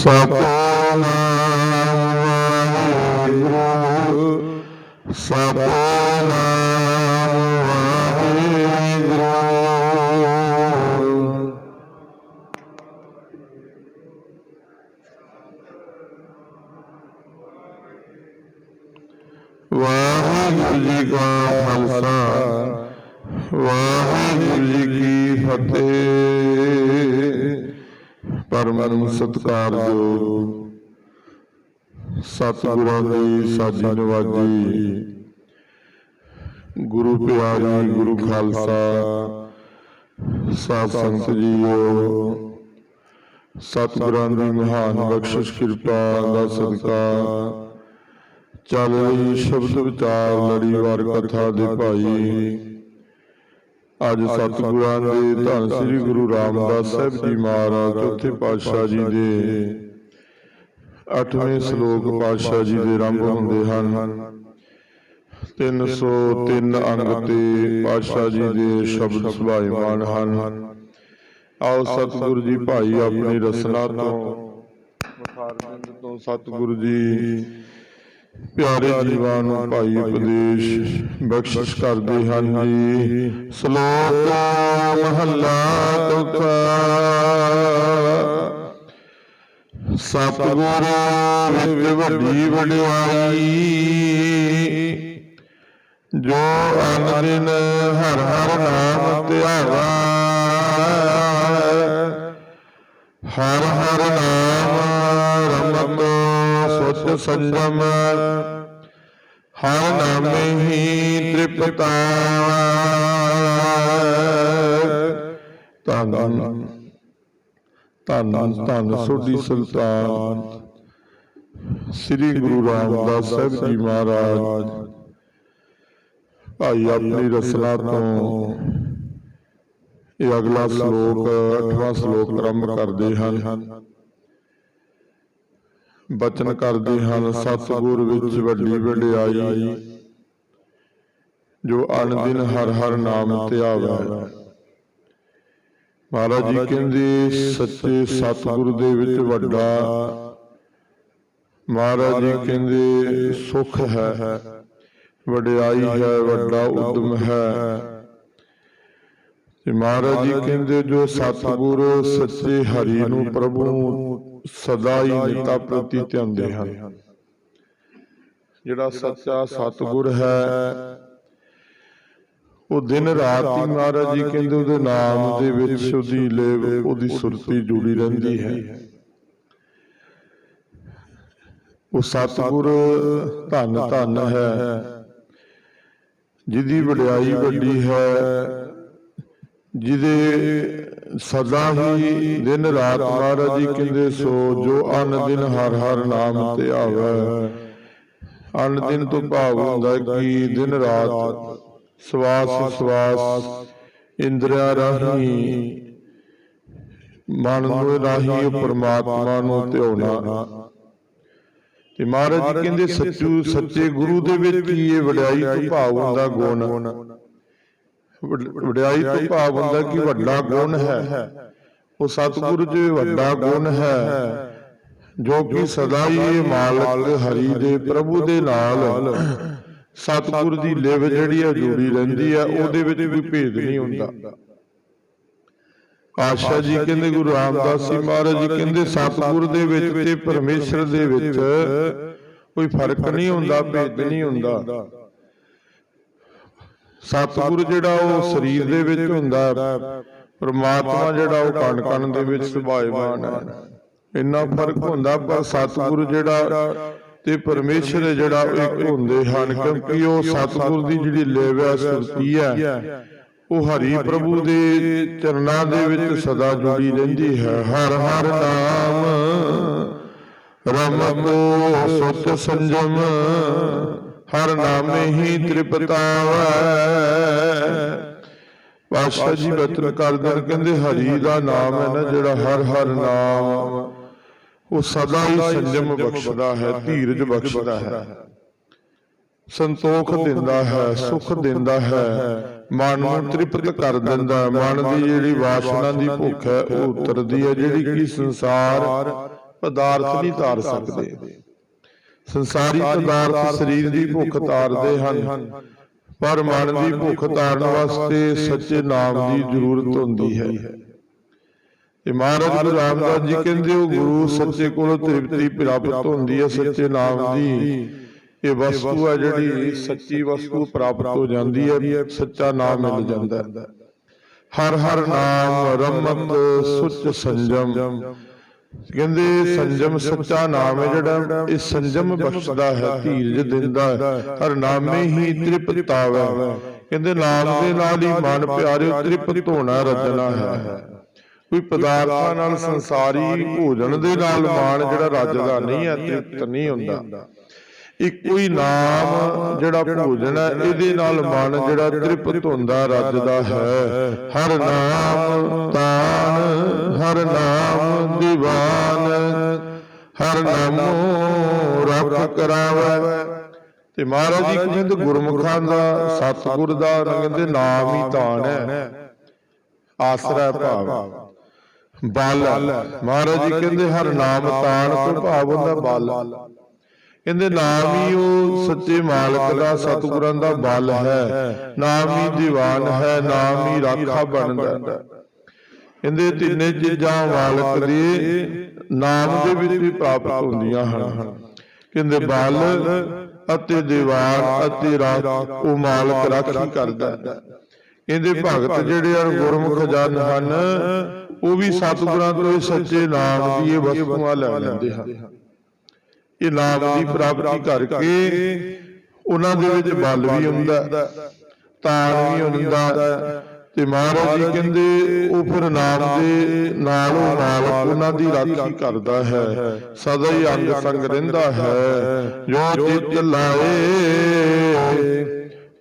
Sapala. ਸਤਿਗੁਰਾਂ ਦੀ ਸਾਜੀ ਨਵਾਜੀ। ਗੁਰੂ ਪਿਆਰੀ ਗੁਰੂ ਖਾਲਸਾ, ਸਾਧ ਸੰਗਤ ਜੀਓ। ਸਤਿਗੁਰਾਂ ਦੀ ਮਹਾਨ ਬਖਸ਼ਿਸ਼, ਕਿਰਪਾ ਦਾ ਸਦਕਾ। ਚੱਲ ਰਹੀ ਸ਼ਬਦ ਵਿਚਾਰ ਲੜੀਵਾਰ ਕਥਾ ਦੇ ਭਾਈ। ਅੱਜ ਸਤਿਗੁਰਾਂ ਦੇ ਧੰਨ ਸ੍ਰੀ ਗੁਰੂ ਰਾਮਦਾਸ ਸਾਹਿਬ ਜੀ ਮਹਾਰਾਜ, ਚੌਥੇ ਪਾਤਸ਼ਾਹ ਜੀ ਦੇ 8ਵੇਂ ਸ਼ਲੋਕ ਪਾਤਸ਼ਾਹ ਜੀ ਦੇ ਰੰਗ ਹੁੰਦੇ ਹਨ। 303 ਅੰਗ ਤੇ ਪਾਤਸ਼ਾਹ ਜੀ ਦੇ ਸ਼ਬਦ ਸੁਭਾਈਮਾਨ ਹਨ। ਆਓ ਸਤਿਗੁਰੂ ਜੀ ਭਾਈ ਆਪਣੀ ਰਸਨਾ ਤੋਂ ਮੁਖਾਰਬਿੰਦ ਤੋਂ ਸਤਿਗੁਰੂ ਜੀ, ਪਿਆਰੇ ਜੀਵਾਂ ਨੂੰ ਭਾਈ ਉਪਦੇਸ਼ ਬਖਸ਼ਿਸ਼ ਕਰਦੇ ਹਨ ਜੀ। ਸ਼ਲੋਕ ਮਹੱਲਾ ਚੌਥਾ ਸਤਿਗੁਰ ਵਿੱਚ ਵੱਡੀ ਵਡਿਆਈ। ਜੋ ਅਨ ਦਿਨ ਹਰ ਹਰ ਨਾਮ ਧਿਆਵਾ, ਹਰ ਹਰ ਨਾਮ ਰਮਤ ਸੁਚ ਸੰਜਮ, ਹਰ ਨਾਮੇ ਹੀ ਤ੍ਰਿਪਤਾ ਧੰਨ। ਧੰਨ ਧੰਨ ਸੋਢੀ ਸੁਲਤਾਨ। ਸ੍ਰੀ ਗੁਰੂ ਰਾਮਦਾਸ ਸਾਹਿਬ ਜੀ ਮਹਾਰਾਜ। ਭਾਈ ਆਪਣੀ ਰਸਨਾ ਤੋਂ ਇਹ ਅਗਲਾ ਸ਼ਲੋਕ 8ਵਾਂ ਸ਼ਲੋਕ ਆਰੰਭ ਕਰਦੇ ਹਨ। ਬਚਨ ਕਰਦੇ ਹਨ ਸਤਿਗੁਰ ਵਿੱਚ ਵੱਡੀ ਵਡਿਆਈ। ਜੋ ਦਿਨ ਹਰ ਹਰ ਨਾਮ ਧਿਆਵੈ ਮਹਾਰਾਜ ਜੀ ਕਹਿੰਦੇ ਸੱਚੇ ਸਤਿਗੁਰ ਦੇ ਵਿੱਚ ਵੱਡਾ ਮਹਾਰਾਜ ਜੀ ਕਹਿੰਦੇ ਸੁਖ ਹੈ ਵਡਿਆਈ ਹੈ ਵੱਡਾ ਉਦਮ ਹੈ। ਤੇ ਮਹਾਰਾਜ ਜੀ ਕਹਿੰਦੇ ਜੋ ਸਤਿਗੁਰ ਸੱਚੇ ਹਰੀ ਨੂੰ ਪ੍ਰਭੂ ਸਦਾ ਹੀ ਨਿਤਾ ਪ੍ਰਤੀ ਧਿਆਉਂਦੇ ਹਨ। ਜਿਹੜਾ ਸੱਚਾ ਸਤਿਗੁਰ ਹੈ ਉਹ ਦਿਨ ਰਾਤ ਹੀ ਮਹਾਰਾਜ ਜੀ ਕਹਿੰਦੇ ਉਹਦੇ ਨਾਮ ਦੇ ਵਿੱਚ ਉਹਦੀ ਲੇਵ ਉਹਦੀ ਸੁਰਤੀ ਜੁੜੀ ਰਹਿੰਦੀ ਹੈ। ਉਹ ਸਤਿਗੁਰ ਧੰਨ ਧੰਨ ਹੈ। ਜਿਹਦੀ ਵਡਿਆਈ ਵੱਡੀ ਹੈ। ਜਿਹਦੇ ਸਦਾ ਹੀ ਦਿਨ ਰਾਤ ਮਹਾਰਾਜ ਜੀ ਕਹਿੰਦੇ ਸੋ ਜੋ ਅਨ ਦਿਨ ਹਰ ਹਰ ਨਾਮ ਤੇ ਆਵੇ। ਅਨ ਦਿਨ ਤੋਂ ਭਾਵ ਹੁੰਦਾ ਕਿ ਦਿਨ ਰਾਤ ਸਵਾਸ ਸਵਾਸ ਇੰਦਰੀਆਂ ਰਾਹੀਂ ਮਨ ਨੂੰ ਰਾਹੀਂ ਪ੍ਰਮਾਤਮਾ ਨੂੰ ਧਿਆਉਣਾ। ਤੇ ਮਹਾਰਾਜ ਜੀ ਕਹਿੰਦੇ ਸੱਚੂ ਸੱਚੇ ਗੁਰੂ ਦੇ ਵਿੱਚ ਹੀ ਇਹ ਵਡਿਆਈ ਤੋਂ ਭਾਵ ਹੁੰਦਾ ਗੁਣ? ਵਡ- ਵਡਿਆਈ ਤੋਂ ਭਾਵ ਹੁੰਦਾ ਕਿ ਵੱਡਾ ਗੁਣ ਹੈ। ਉਹ ਸਤਿਗੁਰੂ ਜੀ ਵੱਡਾ ਗੁਣ ਹੈ। ਜੋ ਕਿ ਸਦਾ ਹੀ ਮਾਲਕ ਹਰੀ ਦੇ ਪ੍ਰਭੂ ਦੇ ਨਾਲ। ਸਤਿਗੁਰੂ ਦੀ ਲਿਵ ਜਿਹੜੀ ਹੈ ਜੁੜੀ ਰਹਿੰਦੀ ਹੈ ਉਹਦੇ ਵਿੱਚ ਕੋਈ ਭੇਦ ਨਹੀਂ ਹੁੰਦਾ। ਆਸ਼ਾ ਜੀ ਕਹਿੰਦੇ ਗੁਰੂ ਰਾਮਦਾਸ ਜੀ ਮਹਾਰਾਜ ਜੀ ਕਹਿੰਦੇ ਸਤਿਗੁਰ ਦੇ ਵਿੱਚ ਤੇ ਪਰਮੇਸ਼ਰ ਦੇ ਵਿੱਚ ਕੋਈ ਫ਼ਰਕ ਨਹੀਂ ਹੁੰਦਾ ਭੇਦ ਨਹੀਂ ਹੁੰਦਾ। ਸਤਿਗੁਰ ਜਿਹੜਾ ਉਹ ਸਰੀਰ ਦੇ ਵਿੱਚ ਹੁੰਦਾ ਪ੍ਰਮਾਤਮਾ ਜਿਹੜਾ ਉਹ ਕਣ ਕਣ ਦੇ ਵਿੱਚ ਸੁਭਾਇਮਾਨ ਹੈ। ਇੰਨਾ ਫ਼ਰਕ ਹੁੰਦਾ ਪਰ ਸਤਿਗੁਰ ਜਿਹੜਾ ਤੇ ਪਰਮੇਸ਼ਰ ਜਿਹੜਾ ਉਹ ਇੱਕ ਹੁੰਦੇ ਹਨ, ਕਿਉਂਕਿ ਉਹ ਸਤਿਗੁਰ ਦੀ ਜਿਹੜੀ ਲੇਵ ਸੁਰਤੀ ਹੈ, ਉਹ ਹਰੀ ਪ੍ਰਭੂ ਦੇ ਚਰਨਾਂ ਦੇ ਵਿੱਚ ਸਦਾ ਜੁੜੀ ਰਹਿੰਦੀ ਹੈ। ਹਰ ਹਰ ਨਾਮ ਰਮਤ ਸੁਤ ਸੰਜਮ, ਹਰ ਨਾਮੇ ਹੀ ਤ੍ਰਿਪਤਾਵੈ। ਪਾਸ਼ਾ ਜੀ ਬਚਨ ਕਰਦੇ ਕਹਿੰਦੇ ਹਰੀ ਦਾ ਨਾਮ ਹੈ ਨਾ ਜਿਹੜਾ ਹਰ ਹਰ ਨਾਮ ਉਹ ਸਦਾ ਹੀ ਸੰਜਮ ਬਖਸ਼ਦਾ ਹੈ ਧੀਰਜ ਬਖਸ਼ਦਾ ਹੈ। ਸੰਤੋਖ ਦਿੰਦਾ ਹੈ ਸੁਖ ਦਿੰਦਾ ਹੈ। ਮਨ ਨੂੰ ਤ੍ਰਿਪਤ ਕਰ ਦਿੰਦਾ ਹੈ। ਮਨ ਦੀ ਜਿਹੜੀ ਵਾਸਨਾ ਦੀ ਭੁੱਖ ਹੈ ਉਹ ਉਤਰਦੀ ਹੈ ਜਿਹੜੀ ਕਿ ਸੰਸਾਰ ਪਦਾਰਥ ਨਹੀਂ ਤਾਰ ਸਕਦੇ। ਸੰਸਾਰੀ ਪਦਾਰਥ ਸਰੀਰ ਦੀ ਭੁੱਖ ਤਾਰਦੇ ਹਨ। ਪਰ ਮਨ ਦੀ ਭੁੱਖ ਤਾਰਨ ਵਾਸਤੇ ਸੱਚੇ ਨਾਮ ਦੀ ਜ਼ਰੂਰਤ ਹੁੰਦੀ ਹੈ। ਇਹ ਮਹਾਰਾਜ ਗੁਰੂ ਰਾਮਦਾਸ ਜੀ ਕਹਿੰਦੇ ਉਹ ਗੁਰੂ ਸੱਚੇ ਕੋਲੋਂ ਤ੍ਰਿਪਤੀ ਪ੍ਰਾਪਤ ਹੁੰਦੀ ਹੈ ਸੱਚੇ ਨਾਮ ਦੀ। ਇਹ ਵਸਤੂ ਹੈ ਜਿਹੜੀ ਸੱਚੀ ਵਸਤੂ ਪ੍ਰਾਪਤ ਹੋ ਜਾਂਦੀ ਹੈ ਸੱਚਾ ਨਾਮ ਮਿਲ ਜਾਂਦਾ ਹੈ। ਹਰ ਹਰ ਨਾਮ ਰਮਤ ਸੁਚ ਸੰਜਮ। ਕਹਿੰਦੇ ਸੰਜਮ ਸੱਚਾ ਨਾਮ ਹੈ ਜਿਹੜਾ ਇਹ ਸੰਜਮ ਬਖਸ਼ਦਾ ਹੈ ਧੀਰਜ ਦਿੰਦਾ ਹੈ। ਹਰ ਨਾਮੇ ਹੀ ਤ੍ਰਿਪਤ ਆਵੈ ਕਹਿੰਦੇ ਨਾਮ ਦੇ ਨਾਲ ਹੀ ਮਨ ਪਿਆਰਿਓ ਤ੍ਰਿਪਤ ਹੋਣਾ ਰਜਣਾ ਹੈ। ਕੋਈ ਪਦਾਰਥਾਂ ਨਾਲ ਸੰਸਾਰੀ ਭੋਜਨ ਦੇ ਨਾਲ ਮਾਨ ਜਿਹੜਾ ਰੱਜਦਾ ਨਹੀਂ ਹੈ ਤ੍ਰਿਪਤ ਨਹੀਂ ਹੁੰਦਾ। ਇੱਕੋ ਹੀ ਨਾਮ ਜਿਹੜਾ ਭੋਜਨ ਹੈ ਇਹਦੇ ਨਾਲ ਮਨ ਜਿਹੜਾ ਤ੍ਰਿਪਤ ਹੁੰਦਾ ਰੱਜਦਾ ਹੈ। ਹਰ ਨਾਮ ਤਾਨ ਹਰ ਨਾਮ ਦੀਵਾਨ ਹਰ ਨਾਮੋ ਰੱਖ ਕਰਾਵੇ। ਤੇ ਮਹਾਰਾਜ ਜੀ ਕਹਿੰਦੇ ਗੁਰਮੁਖਾਂ ਦਾ ਸਤਿਗੁਰ ਦਾ ਕਹਿੰਦੇ ਨਾਮ ਹੀ ਤਾਨ ਹੈ। ਆਸਰਾ ਭਾਵ। ਬਲ ਮਹਾਰਾਜ ਜੀ ਕਹਿੰਦੇ, ਹਰ ਨਾਮ ਤਾਨ ਤੋਂ ਭਾਵ ਹੁੰਦਾ ਬਲ ਕਹਿੰਦੇ, ਨਾਮ ਹੀ ਉਹ ਸੱਚੇ ਮਾਲਕ ਦਾ, ਸਤਿਗੁਰਾਂ ਦਾ ਬਲ ਹੈ। ਨਾਮ ਹੀ ਦੀਵਾਨ ਹੈ, ਨਾਮ ਹੀ ਰਾਖਾ ਬਣਦਾ ਕਹਿੰਦੇ, ਤਿੰਨੇ ਚੀਜ਼ਾਂ ਮਾਲਕ ਦੇ ਨਾਮ ਦੇ ਵਿੱਚ ਵੀ ਪ੍ਰਾਪਤ ਹੁੰਦੀਆਂ ਹਨ। ਕਹਿੰਦੇ, ਬਲ ਅਤੇ ਦੀਵਾਨ ਅਤੇ ਰਾਖ, ਉਹ ਮਾਲਕ ਰਾਖੀ ਕਰਦਾ ਹੈ। ਇਹਦੇ ਭਗਤ ਜਿਹੜੇ ਹਨ, ਗੁਰਮੁਖ ਜਨ ਹਨ ਉਹ ਵੀ ਸਤਿਗੁਰਾਂ ਤੋਂ ਸੱਚੇ ਨਾਮ ਦੀ ਇਹ ਵਸਤੂਆਂ ਲੈ ਲੈਂਦੇ ਹਨ। ਇਹ ਨਾਮ ਦੀ ਪ੍ਰਾਪਤੀ ਕਰਕੇ ਉਹਨਾਂ ਦੇ ਵਿੱਚ ਬਲ ਵੀ ਹੁੰਦਾ ਤਾਣ ਵੀ ਹੁੰਦਾ ਤੇ ਮਹਾਰਾਜ ਜੀ ਕਹਿੰਦੇ, ਉਹ ਫਿਰ ਨਾਮ ਦੇ ਨਾਲ ਉਹਨਾਂ ਦੀ ਰਾਖੀ ਕਰਦਾ ਹੈ, ਸਦਾ ਹੀ ਅੰਗ ਸੰਗ ਰਹਿੰਦਾ ਹੈ। ਜੋ ਚਿੱਤ ਲਾਏ,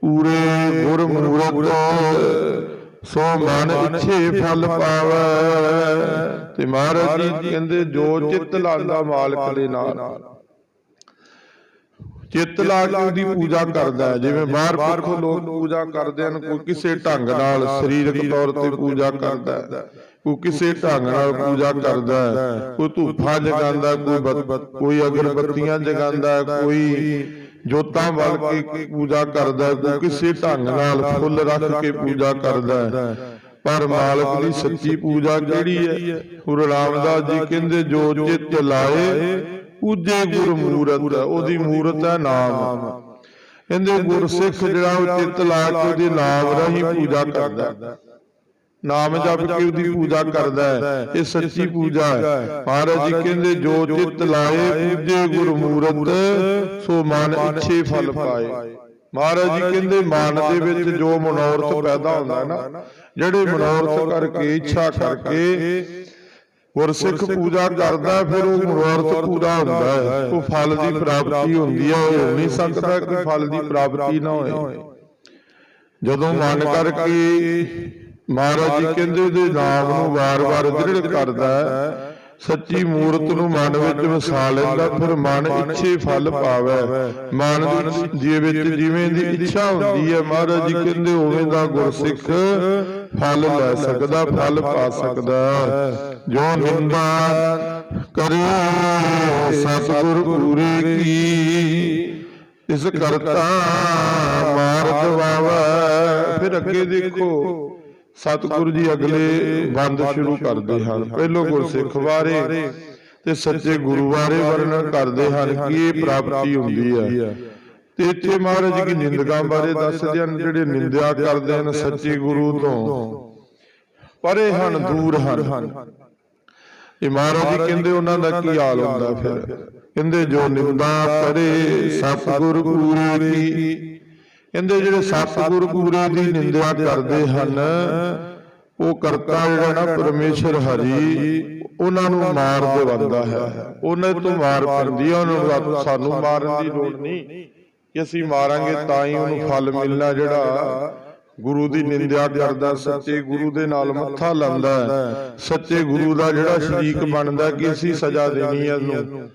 ਪੂਰੇ ਗੁਰ ਸੋ ਮਨ ਇੱਛੇ ਫਲ ਪਾਵੇ। ਤੇ ਮਹਾਰਾਜ ਜੀ ਕਹਿੰਦੇ ਜੋ ਚਿੱਤ ਲਾਂਦਾ ਮਾਲਕ ਦੇ ਨਾਲ। ਚਿੱਤ ਲਾ ਕੇ ਉਹਦੀ ਪੂਜਾ ਕਰਦਾ ਹੈ। ਜਿਵੇਂ ਬਾਹਰ ਪੱਖੋਂ ਲੋਕ ਪੂਜਾ ਕਰਦੇ ਹਨ ਕੋਈ ਕਿਸੇ ਢੰਗ ਨਾਲ ਸਰੀਰਕ ਤੌਰ ਤੇ ਪੂਜਾ ਕਰਦਾ ਹੈ। ਕੋਈ ਕਿਸੇ ਢੰਗ ਨਾਲ ਪੂਜਾ ਕਰਦਾ ਹੈ। ਕੋਈ ਧੂਫਾਂ ਜਗਾਉਂਦਾ ਕੋਈ ਕੋਈ ਅਗਰਬੱਤੀਆਂ ਜਗਾਉਂਦਾ ਕੋਈ ਜੋਤਾਂ ਵੱਲ ਕੇ ਪੂਜਾ ਕਰਦਾ ਹੈ ਕਿਸੇ ਢੰਗ ਨਾਲ ਫੁੱਲ ਰੱਖ ਕੇ ਪੂਜਾ ਕਰਦਾ ਪਰ ਮਾਲਕ ਦੀ ਸੱਚੀ ਪੂਜਾ ਕਿਹੜੀ ਹੈ? ਗੁਰੂ ਰਾਮਦਾਸ ਜੀ ਕਹਿੰਦੇ, ਜੋ ਚਿੱਤ ਲਾਏ ਉਜੇ ਗੁਰ ਮੂਰਤ ਉਹਦੀ ਮੂਰਤ ਹੈ ਨਾਮ। ਕਹਿੰਦੇ, ਗੁਰਸਿੱਖ ਜਿਹੜਾ ਉਹ ਚਿੱਤ ਲਾ ਕੇ ਉਹਦੇ ਨਾਮ ਰਾਹੀਂ ਪੂਜਾ ਕਰਦਾ ਨਾਮ ਜਪ ਕੇ ਉਹਦੀ ਪੂਜਾ ਕਰਦਾ ਹੈ ਇਹ ਸੱਚੀ ਪੂਜਾ ਹੈ। ਮਹਾਰਾਜ ਜੀ ਕਹਿੰਦੇ ਜੋ ਚਿੱਤ ਲਾਏ ਪੂਜੇ ਗੁਰ ਮੂਰਤ ਸੋ ਮਨ ਇੱਛੇ ਫਲ ਪਾਏ। ਮਹਾਰਾਜ ਜੀ ਕਹਿੰਦੇ ਮਨ ਦੇ ਵਿੱਚ ਜੋ ਮਨੋਰਥ ਪੈਦਾ ਹੁੰਦਾ ਹੈ ਨਾ ਜਿਹੜੇ ਮਨੋਰਥ ਕਰਕੇ ਇੱਛਾ ਕਰਕੇ ਗੁਰਸਿੱਖ ਪੂਜਾ ਕਰਦਾ ਫਿਰ ਉਹ ਮਨੋਰਥ ਪੂਰਾ ਹੁੰਦਾ ਹੈ। ਉਹ ਫਲ ਦੀ ਪ੍ਰਾਪਤੀ ਹੁੰਦੀ ਹੈ ਉਹ ਹੋ ਨਹੀਂ ਸਕਦਾ ਕਿ ਫਲ ਦੀ ਪ੍ਰਾਪਤੀ ਨਾ ਹੋਏ। ਜਦੋਂ ਮਨ ਕਰਕੇ ਮਹਾਰਾਜ ਜੀ ਕਹਿੰਦੇ ਉਹਦੇ ਨਾਮ ਨੂੰ ਵਾਰ-ਵਾਰ ਦ੍ਰਿੜ ਕਰਦਾ ਸੱਚੀ ਮੂਰਤ ਨੂੰ ਮਨ ਵਿੱਚ ਵਸਾ ਲੈਂਦਾ ਫਿਰ ਮਨ ਇੱਛੇ ਫਲ ਪਾਵੇ। ਮਨ ਦੀ ਵਿੱਚ ਜਿਵੇਂ ਦੀ ਇੱਛਾ ਹੁੰਦੀ ਹੈ ਮਹਾਰਾਜ ਜੀ ਕਹਿੰਦੇ ਉਵੇਂ ਦਾ ਗੁਰਸਿੱਖ ਫਲ ਲੈ ਸਕਦਾ ਫਲ ਪਾ ਸਕਦਾ। ਜੋ ਨਿੰਦਾ ਕਰੇ ਸਤਿਗੁਰ ਪੂਰੇ ਕੀ। ਇਸ ਕਰਤਾ ਮਾਰ ਦਵਾਵੇ ਫਿਰ ਅੱਗੇ ਦੇਖੋ ਸਤਿਗੁਰੂ ਜੀ ਅਗਲੇ ਬੰਦ ਸ਼ੁਰੂ ਕਰਦੇ ਹਨ। ਪਹਿਲੋ ਗੁਰਸਿੱਖ ਬਾਰੇ ਤੇ ਸੱਚੇ ਗੁਰੂ ਬਾਰੇ ਵਰਣਨ ਕਰਦੇ ਹਨ ਕਿ ਇਹ ਪ੍ਰਾਪਤੀ ਹੁੰਦੀ ਹੈ। ਤੇ ਇੱਥੇ ਮਹਾਰਾਜ ਦੀ ਨਿੰਦਕਾਂ ਬਾਰੇ ਦੱਸਦੇ ਹਨ ਜਿਹੜੇ ਨਿੰਦਿਆ ਕਰਦੇ ਹਨ ਸੱਚੇ ਗੁਰੂ ਤੋਂ। ਪਰੇ ਹਨ ਦੂਰ ਹਨ। ਇਹ ਮਹਾਰਾਜ ਜੀ ਕਹਿੰਦੇ ਉਹਨਾਂ ਦਾ ਕੀ ਹਾਲ ਹੁੰਦਾ ਫਿਰ? ਕਹਿੰਦੇ ਜੋ ਨਿੰਦਾ ਕਰੇ ਸਤਿਗੁਰ ਪੂਰੇ ਕੀ। ਕਹਿੰਦੇ ਜਿਹੜੇ ਸਤਿਗੁਰ ਪੂਰੇ ਦੀ ਨਿੰਦਿਆ ਕਰਦੇ ਹਨ ਉਹ ਕਰਤਾ ਜਿਹੜਾ ਨਾ ਪਰਮੇਸ਼ਰ ਹਰੀ ਉਹਨਾਂ ਨੂੰ ਮਾਰ ਦੇਵੰਦਾ ਹੈ। ਉਹਨਾਂ ਤੋਂ ਮਾਰ ਪੈਂਦੀ ਹੈ ਉਹਨੂੰ ਸਾਨੂੰ ਮਾਰਨ ਦੀ ਲੋੜ ਨਹੀਂ ਕਿ ਅਸੀਂ ਮਾਰਾਂਗੇ ਤਾਂ ਹੀ ਉਹਨੂੰ ਫਲ ਮਿਲਣਾ ਜਿਹੜਾ ਗੁਰੂ ਦੀ ਨਿੰਦਿਆ ਕਰਦਾ ਸੱਚੇ ਗੁਰੂ ਦੇ ਨਾਲ ਮੱਥਾ ਲਾਉਂਦਾ ਸੱਚੇ ਗੁਰੂ ਦਾ ਜਿਹੜਾ ਸ਼ਰੀਕ ਬਣਦਾ ਕਿ ਅਸੀਂ ਸਜ਼ਾ ਦੇਣੀ ਹੈ ਉਹਨੂੰ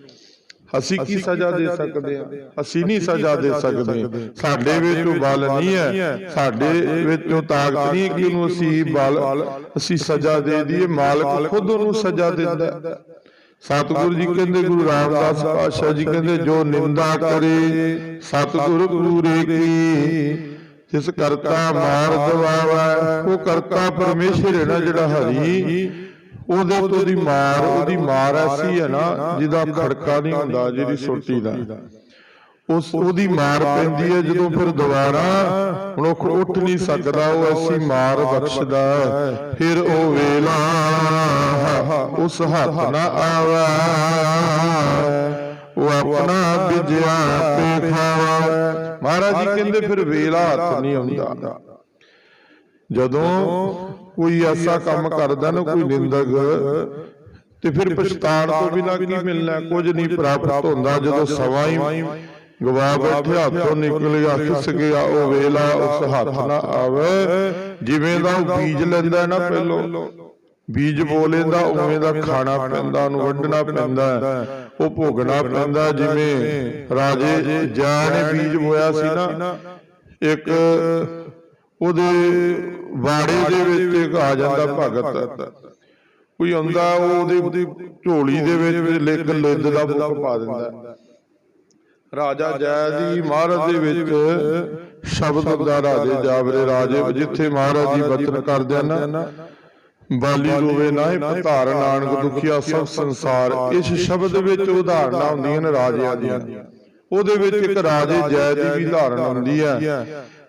ਅਸੀਂ ਕੀ ਸਜ਼ਾ ਦੇ ਸਕਦੇ ਹਾਂ? ਅਸੀਂ ਨਹੀਂ ਸਜ਼ਾ ਦੇ ਸਕਦੇ। ਸਾਡੇ ਵਿੱਚ ਬਲ ਨਹੀਂ ਹੈ। ਸਾਡੇ ਵਿੱਚ ਤਾਕਤ ਨਹੀਂ ਕਿ ਉਹਨੂੰ ਅਸੀਂ ਬਲ ਅਸੀਂ ਸਜ਼ਾ ਦੇ ਦਈਏ। ਮਾਲਕ ਖੁਦ ਉਹਨੂੰ ਸਜ਼ਾ ਦਿੰਦਾ ਹੈ। ਸਤਿਗੁਰੂ ਜੀ ਕਹਿੰਦੇ ਗੁਰੂ ਰਾਮਦਾਸ ਪਾਤਸ਼ਾਹ ਜੀ ਕਹਿੰਦੇ ਜੋ ਨਿੰਦਾ ਕਰੇ ਸਤਿਗੁਰ ਪੂਰੇ ਕੀ। ਜਿਸ ਕਰਤਾ ਮਾਰ ਦਵਾਵੈ ਉਹ ਕਰਤਾ ਪਰਮੇਸ਼ਰ ਹੈ ਨਾ ਜਿਹੜਾ ਹਰੀ। ਉਹਦੇ ਤੋਂ ਦੀ ਮਾਰ ਉਹਦੀ ਮਾਰ ਐਸੀ ਹੈ ਨਾ ਜਿਹਦਾ ਖੜਕਾ ਨਹੀਂ ਹੁੰਦਾ ਜਿਹਦੀ ਸੋਟੀ ਦਾ। ਉਸ ਉਹਦੀ ਮਾਰ ਪੈਂਦੀ ਹੈ ਜਦੋਂ ਫਿਰ ਦੁਬਾਰਾ ਮਨੁੱਖ ਉੱਠ ਨਹੀਂ ਸਕਦਾ ਉਹ ਐਸੀ ਮਾਰ ਬਖਸ਼ਦਾ। ਫਿਰ ਉਹ ਵੇਲਾ ਉਸ ਹੱਥ ਨਾ ਆਵੇ। ਉਹ ਆਪਣਾ ਵਿਜਿਆ ਤੇ ਖਾਵੇ। ਮਹਾਰਾਜ ਜੀ ਕਹਿੰਦੇ ਫਿਰ ਵੇਲਾ ਹੱਥ ਨਹੀਂ ਆਉਂਦਾ ਜਦੋਂ ਕੋਈ ਐਸਾ ਕੰਮ ਕਰਦਾ ਨਾ ਕੋਈ ਨਿੰਦਕ। ਤੇ ਫਿਰ ਪਛਤਾਣ ਤੋਂ ਬਿਨਾਂ ਕੀ ਮਿਲਣਾ? ਕੁਝ ਨਹੀਂ ਪ੍ਰਾਪਤ ਹੁੰਦਾ। ਜਦੋਂ ਸਵਾ ਹੀ ਗਵਾ ਬੈਠੇ ਹੱਥੋਂ ਨਿਕਲ ਗਿਆ ਖਿਸ ਗਿਆ ਉਹ ਵੇਲਾ ਉਸ ਹੱਥ ਨਾ ਆਵੇ। ਜਿਵੇਂ ਦਾ ਉਹ ਬੀਜ ਲੈਂਦਾ ਨਾ ਪਹਿਲੋਂ ਬੀਜ ਬੋ ਲੈਂਦਾ ਉਵੇਂ ਦਾ ਖਾਣਾ ਪੈਂਦਾ ਉਹਨੂੰ ਵੱਢਣਾ ਪੈਂਦਾ। ਉਹ ਭੋਗਣਾ ਪੈਂਦਾ ਜਿਵੇਂ ਰਾਜੇ ਜੈ ਨੇ ਬੀਜ ਬੋਇਆ ਸੀ ਨਾ ਇੱਕ ਉਹਦੇ ਬਾੜੇ ਦੇ ਵਿੱਚ ਇੱਕ ਆ ਜਾਂਦਾ ਭਗਤ। ਕੋਈ ਆਉਂਦਾ ਉਹ ਉਹਦੀ ਝੋਲੀ ਦੇ ਵਿੱਚ ਲਿਖ ਲਿੱਦ ਦਾ ਬੁੱਕ ਪਾ ਦਿੰਦਾ। ਰਾਜਾ ਜੈ ਦੀ ਮਹਾਰਾਜ ਦੇ ਵਿੱਚ ਸ਼ਬਦ ਦਾ ਰਾਜੇ ਜਾਵਰੇ ਰਾਜੇ ਜਿੱਥੇ ਮਹਾਰਾਜ ਜੀ ਬਚਨ ਕਰਦੇ ਹਨ ਨਾ ਬਾਲੀ ਰੋਵੇ ਨਾਹੀ ਪਧਾਰ ਨਾਨਕ ਦੁਖੀਆ ਸਭ ਸੰਸਾਰ। ਇਸ ਸ਼ਬਦ ਵਿੱਚ ਉਦਾਹਰਨਾਂ ਹੁੰਦੀਆਂ ਨੇ ਰਾਜਿਆਂ ਦੀਆਂ। ਉਹਦੇ ਵਿੱਚ ਇੱਕ ਰਾਜੇ ਜੈ ਦੀ ਵੀ ਉਦਾਹਰਨ ਹੁੰਦੀ ਹੈ।